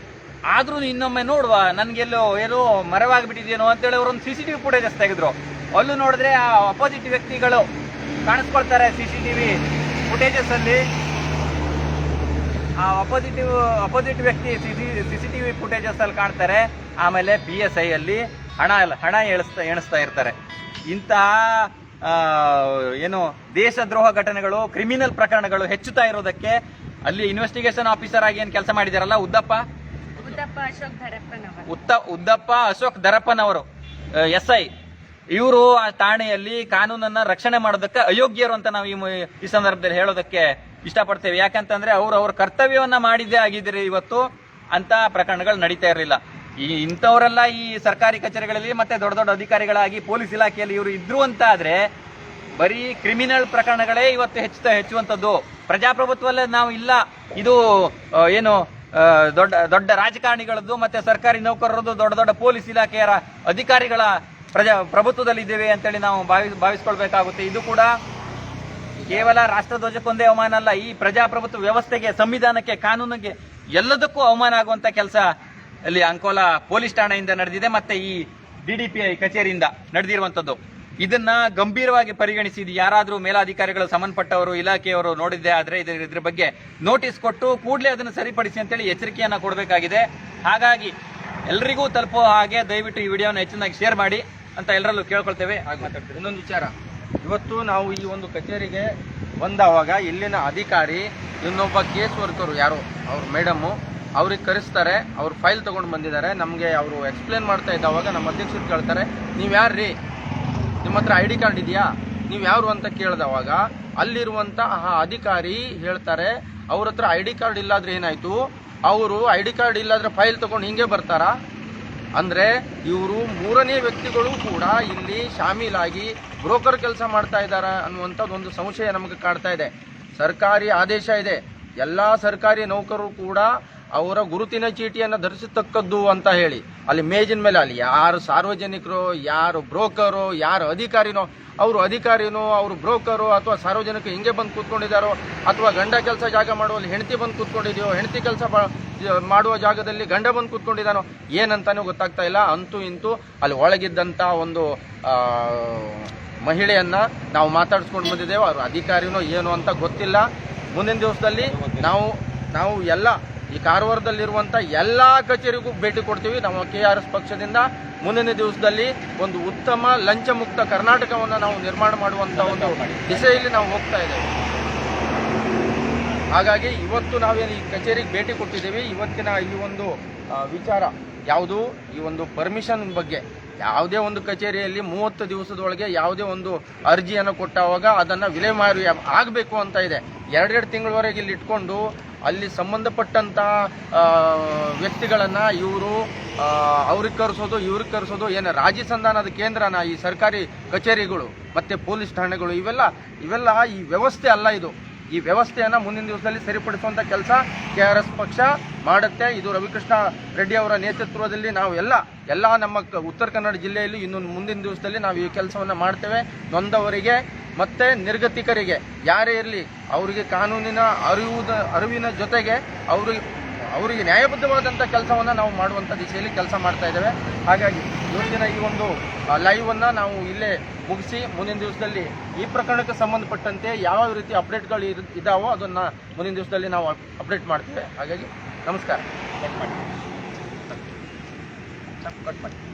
ಆದ್ರೂ ಇನ್ನೊಮ್ಮೆ ನೋಡುವ, ನನ್ಗೆಲ್ಲೋ ಏನೋ ಮರವಾಗಿಬಿಟ್ಟಿದೇನೋ ಅಂತೇಳಿ ಅವರೊಂದು ಸಿ ಸಿ ಟಿವಿ ಫುಟೇಜಸ್ ತೆಗೆದ್ರು. ಅಲ್ಲೂ ನೋಡಿದ್ರೆ ಆ ಅಪೋಸಿಟ್ ವ್ಯಕ್ತಿಗಳು ಕಾಣಿಸ್ಕೊಳ್ತಾರೆ C C T V footages ಅಲ್ಲಿ ಆ ಅಪೋಸಿಟಿವ್ ಅಪೋಸಿಟ್ ವ್ಯಕ್ತಿ C C T V footages ಅಲ್ಲಿ ಕಾಣ್ತಾರೆ. ಆಮೇಲೆ ಪಿ ಎಸ್ ಐ ಅಲ್ಲಿ. ಹಣ ಅಲ್ಲ ಹಣ ಎಣಿಸ್ತಾ ಎಣಿಸ್ತಾ ಇರ್ತಾರೆ. ಇಂತಹ ಏನು ದೇಶದ್ರೋಹ ಘಟನೆಗಳು ಕ್ರಿಮಿನಲ್ ಪ್ರಕರಣಗಳು ಹೆಚ್ಚುತ್ತಾ ಇರೋದಕ್ಕೆ ಅಲ್ಲಿ ಇನ್ವೆಸ್ಟಿಗೇಷನ್ ಆಫೀಸರ್ ಆಗಿ ಏನು ಕೆಲಸ ಮಾಡಿದಾರಲ್ಲ ಉದ್ದಪ್ಪ? ಉದ್ದಪ್ಪ ಉತ್ತ ಉದ್ದಪ್ಪ ಅಶೋಕ್ ದರಪ್ಪನವರು ಎಸ್ ಐ ಇವರು ಆ ಠಾಣೆಯಲ್ಲಿ ಕಾನೂನನ್ನ ರಕ್ಷಣೆ ಮಾಡೋದಕ್ಕೆ ಅಯೋಗ್ಯರು ಅಂತ ನಾವು ಈ ಈ ಸಂದರ್ಭದಲ್ಲಿ ಹೇಳೋದಕ್ಕೆ ಇಷ್ಟಪಡ್ತೇವೆ. ಯಾಕಂತಂದ್ರೆ ಅವ್ರು ಅವ್ರ ಕರ್ತವ್ಯವನ್ನ ಮಾಡಿದ್ದೇ ಆಗಿದ್ರೆ ಇವತ್ತು. ಅಂತ ಪ್ರಕರಣಗಳು ನಡೀತಾ ಇರಲಿಲ್ಲ. ಈ ಇಂಥವರೆಲ್ಲ ಈ ಸರ್ಕಾರಿ ಕಚೇರಿಗಳಲ್ಲಿ ಮತ್ತೆ ದೊಡ್ಡ ದೊಡ್ಡ ಅಧಿಕಾರಿಗಳಾಗಿ ಪೊಲೀಸ್ ಇಲಾಖೆಯಲ್ಲಿ ಇವರು ಇದ್ರು ಅಂತ ಆದ್ರೆ ಬರೀ ಕ್ರಿಮಿನಲ್ ಪ್ರಕರಣಗಳೇ ಇವತ್ತು ಹೆಚ್ಚುತ್ತಾ ಹೆಚ್ಚುವಂಥದ್ದು. ಪ್ರಜಾಪ್ರಭುತ್ವಲ್ಲೇ ನಾವು ಇಲ್ಲ. ಇದು ಏನು ದೊಡ್ಡ ದೊಡ್ಡ ರಾಜಕಾರಣಿಗಳದ್ದು ಮತ್ತೆ ಸರ್ಕಾರಿ ನೌಕರರದ್ದು ದೊಡ್ಡ ದೊಡ್ಡ ಪೊಲೀಸ್ ಇಲಾಖೆಯ ಅಧಿಕಾರಿಗಳ ಪ್ರಜಾ ಪ್ರಭುತ್ವದಲ್ಲಿ ಇದ್ದೇವೆ ಅಂತೇಳಿ ನಾವು ಭಾವಿ, ಭಾವಿಸ್ಕೊಳ್ಬೇಕಾಗುತ್ತೆ. ಇದು ಕೂಡ ಕೇವಲ ರಾಷ್ಟ್ರಧ್ವಜಕ್ಕೊಂದೇ ಅವಮಾನ ಅಲ್ಲ. ಈ ಪ್ರಜಾಪ್ರಭುತ್ವ ವ್ಯವಸ್ಥೆಗೆ, ಸಂವಿಧಾನಕ್ಕೆ, ಕಾನೂನಿಗೆ ಎಲ್ಲದಕ್ಕೂ ಅವಮಾನ ಆಗುವಂತ ಕೆಲಸ ಅಲ್ಲಿ ಅಂಕೋಲಾ ಪೊಲೀಸ್ ಠಾಣೆಯಿಂದ ನಡೆದಿದೆ, ಮತ್ತೆ ಈ ಡಿಡಿಪಿಐ ಕಚೇರಿಯಿಂದ ನಡೆದಿರುವಂತದ್ದು. ಇದನ್ನ ಗಂಭೀರವಾಗಿ ಪರಿಗಣಿಸಿ ಯಾರಾದರೂ ಮೇಲಾಧಿಕಾರಿಗಳು, ಸಂಬಂಧಪಟ್ಟವರು, ಇಲಾಖೆಯವರು ನೋಡಿದ್ದೆ ಆದ್ರೆ ಇದ್ರ ಬಗ್ಗೆ ನೋಟಿಸ್ ಕೊಟ್ಟು ಕೂಡಲೇ ಅದನ್ನು ಸರಿಪಡಿಸಿ ಅಂತೇಳಿ ಎಚ್ಚರಿಕೆಯನ್ನ ಕೊಡಬೇಕಾಗಿದೆ. ಹಾಗಾಗಿ ಎಲ್ರಿಗೂ ತಲುಪುವ ಹಾಗೆ ದಯವಿಟ್ಟು ಈ ವಿಡಿಯೋನ ಹೆಚ್ಚಿನಾಗಿ ಶೇರ್ ಮಾಡಿ ಅಂತ ಎಲ್ಲರಲ್ಲೂ ಕೇಳ್ಕೊಳ್ತೇವೆ. ಹಾಗೆ ಮಾತಾಡ್ತೀವಿ. ಇನ್ನೊಂದು ವಿಚಾರ. ಇವತ್ತು ನಾವು ಈ ಒಂದು ಕಚೇರಿಗೆ ಬಂದವಾಗ ಇಲ್ಲಿನ ಅಧಿಕಾರಿ ಇನ್ನೊಬ್ಬ ಕೇಸ್ ವರ್ಕರು ಯಾರು? ಅವ್ರ ಮೇಡಮು. ಅವ್ರಿಗೆ ಕರೆಸ್ತಾರೆ, ಅವ್ರ ಫೈಲ್ ತೊಗೊಂಡು ಬಂದಿದ್ದಾರೆ. ನಮಗೆ ಅವರು ಎಕ್ಸ್ಪ್ಲೇನ್ ಮಾಡ್ತಾ ಇದ್ದಾವಾಗ ನಮ್ಮ ಅಧ್ಯಕ್ಷರು ಕೇಳ್ತಾರೆ, ನೀವು ಯಾರ್ರೀ? ನಿಮ್ಮ ಹತ್ರ ಐ ಡಿ ಕಾರ್ಡ್ ಇದೆಯಾ? ನೀವು ಯಾರು ಅಂತ ಕೇಳಿದವಾಗ ಅಲ್ಲಿರುವಂತ ಆ ಅಧಿಕಾರಿ ಹೇಳ್ತಾರೆ, ಅವ್ರ ಹತ್ರ ಐ ಡಿ ಕಾರ್ಡ್ ಇಲ್ಲಾದ್ರೆ ಏನಾಯಿತು? ಅವರು ಐ ಡಿ ಕಾರ್ಡ್ ಇಲ್ಲಾದ್ರೆ ಫೈಲ್ ತೊಗೊಂಡು ಹಿಂಗೆ ಬರ್ತಾರ? ಅಂದ್ರೆ ಇವರು ಮೂರನೇ ವ್ಯಕ್ತಿಗಳು ಕೂಡ ಇಲ್ಲಿ ಶಾಮೀಲಾಗಿ ಬ್ರೋಕರ್ ಕೆಲಸ ಮಾಡ್ತಾ ಇದ್ದಾರೆ ಅನ್ನುವಂಥದ್ದೊಂದು ಸಂಶಯ ನಮಗೆ ಕಾಡ್ತಾ ಇದೆ. ಸರ್ಕಾರಿ ಆದೇಶ ಇದೆ. ಎಲ್ಲಾ ಸರ್ಕಾರಿ ನೌಕರರು ಕೂಡ ಅವರ ಗುರುತಿನ ಚೀಟಿಯನ್ನು ಧರಿಸತಕ್ಕದ್ದು ಅಂತ ಹೇಳಿ, ಅಲ್ಲಿ ಮೇಜಿನ ಮೇಲೆ ಅಲ್ಲಿ ಯಾರು ಸಾರ್ವಜನಿಕರು, ಯಾರು ಬ್ರೋಕರು, ಯಾರು ಅಧಿಕಾರಿನೋ, ಅವರು ಅಧಿಕಾರಿನೋ, ಅವರು ಬ್ರೋಕರು ಅಥವಾ ಸಾರ್ವಜನಿಕರು ಹಿಂಗೆ ಬಂದು ಕೂತ್ಕೊಂಡಿದ್ದಾರೋ, ಅಥವಾ ಗಂಡ ಕೆಲಸ ಜಾಗ ಮಾಡುವಲ್ಲಿ ಹೆಂಡತಿ ಬಂದು ಕೂತ್ಕೊಂಡಿದೆಯೋ, ಹೆಂಡತಿ ಕೆಲಸ ಮಾಡುವ ಜಾಗದಲ್ಲಿ ಗಂಡ ಬಂದು ಕೂತ್ಕೊಂಡಿದ್ದಾನೋ, ಏನಂತಾನೂ ಗೊತ್ತಾಗ್ತಾ ಇಲ್ಲ. ಅಂತೂ ಇಂತೂ ಅಲ್ಲಿ ಒಳಗಿದ್ದಂಥ ಒಂದು ಮಹಿಳೆಯನ್ನು ನಾವು ಮಾತಾಡಿಸ್ಕೊಂಡು ಬಂದಿದ್ದೇವೆ. ಅವರು ಅಧಿಕಾರಿನೋ ಏನು ಅಂತ ಗೊತ್ತಿಲ್ಲ. ಮುಂದಿನ ದಿವಸದಲ್ಲಿ ನಾವು ನಾವು ಎಲ್ಲ ಈ ಕಾರವಾರದಲ್ಲಿರುವಂಥ ಎಲ್ಲ ಕಚೇರಿಗೂ ಭೇಟಿ ಕೊಡ್ತೀವಿ. ನಮ್ಮ ಕೆ ಆರ್ ಎಸ್ ಪಕ್ಷದಿಂದ ಮುಂದಿನ ದಿವಸದಲ್ಲಿ ಒಂದು ಉತ್ತಮ ಲಂಚ ಮುಕ್ತ ಕರ್ನಾಟಕವನ್ನು ನಾವು ನಿರ್ಮಾಣ ಮಾಡುವಂಥ ಒಂದು ದಿಸೆಯಲ್ಲಿ ನಾವು ಹೋಗ್ತಾ ಇದ್ದೇವೆ. ಹಾಗಾಗಿ ಇವತ್ತು ನಾವೇನು ಈ ಕಚೇರಿಗೆ ಭೇಟಿ ಕೊಟ್ಟಿದ್ದೀವಿ. ಇವತ್ತಿನ ಈ ಒಂದು ವಿಚಾರ ಯಾವುದು? ಈ ಒಂದು ಪರ್ಮಿಷನ್ ಬಗ್ಗೆ. ಯಾವುದೇ ಒಂದು ಕಚೇರಿಯಲ್ಲಿ ಮೂವತ್ತು ದಿವಸದೊಳಗೆ ಯಾವುದೇ ಒಂದು ಅರ್ಜಿಯನ್ನು ಕೊಟ್ಟವಾಗ ಅದನ್ನು ವಿಲೇಮಾರಿ ಆಗಬೇಕು ಅಂತ ಇದೆ. ಎರಡೆರಡು ತಿಂಗಳವರೆಗೆ ಇಲ್ಲಿ ಇಟ್ಕೊಂಡು ಅಲ್ಲಿ ಸಂಬಂಧಪಟ್ಟಂತ ಆ, ವ್ಯಕ್ತಿಗಳನ್ನ ಇವರು ಅವ್ರಿಗೆ ಕರೆಸೋದು ಇವ್ರಿಗೆ ಕರೆಸೋದು ಏನು ರಾಜಿ ಸಂಧಾನದ ಕೇಂದ್ರನ ಈ ಸರ್ಕಾರಿ ಕಚೇರಿಗಳು ಮತ್ತೆ ಪೊಲೀಸ್ ಠಾಣೆಗಳು ಇವೆಲ್ಲ ಇವೆಲ್ಲ ಈ ವ್ಯವಸ್ಥೆ ಅಲ್ಲ ಇದು. ಈ ವ್ಯವಸ್ಥೆಯನ್ನು ಮುಂದಿನ ದಿವಸದಲ್ಲಿ ಸರಿಪಡಿಸುವಂತ ಕೆಲಸ ಕೆ ಆರ್ ಎಸ್ ಪಕ್ಷ ಮಾಡುತ್ತೆ. ಇದು ರವಿಕೃಷ್ಣ ರೆಡ್ಡಿ ಅವರ ನೇತೃತ್ವದಲ್ಲಿ ನಾವು ಎಲ್ಲ ಎಲ್ಲ ನಮ್ಮ ಉತ್ತರ ಕನ್ನಡ ಜಿಲ್ಲೆಯಲ್ಲಿ ಇನ್ನು ಮುಂದಿನ ದಿವಸದಲ್ಲಿ ನಾವು ಈ ಕೆಲಸವನ್ನ ಮಾಡ್ತೇವೆ. ನೊಂದವರಿಗೆ ಮತ್ತೆ ನಿರ್ಗತಿಕರಿಗೆ ಯಾರೇ ಇರಲಿ, ಅವರಿಗೆ ಕಾನೂನಿನ ಅರಿವುದ ಅರಿವಿನ ಜೊತೆಗೆ ಅವರು, ಅವರಿಗೆ ನ್ಯಾಯಬದ್ಧವಾದಂಥ ಕೆಲಸವನ್ನ ನಾವು ಮಾಡುವಂಥ ದಿಶೆಯಲ್ಲಿ ಕೆಲಸ ಮಾಡ್ತಾ ಇದ್ದೇವೆ. ಹಾಗಾಗಿ ಇವತ್ತಿನ ಈ ಒಂದು ಲೈವ್ ಅನ್ನ ನಾವು ಇಲ್ಲೇ ಮುಗಿಸಿ ಮುಂದಿನ ದಿವಸದಲ್ಲಿ ಈ ಪ್ರಕರಣಕ್ಕೆ ಸಂಬಂಧಪಟ್ಟಂತೆ ಯಾವ ರೀತಿ ಅಪ್ಡೇಟ್ಗಳು ಇದ್ದಾವೋ ಅದನ್ನ ಮುಂದಿನ ದಿವಸದಲ್ಲಿ ನಾವು ಅಪ್ಡೇಟ್ ಮಾಡ್ತೇವೆ. ಹಾಗಾಗಿ ನಮಸ್ಕಾರ. ಕಟ್ ಮಾಡಿ. ಕಟ್ ಮಾಡಿ.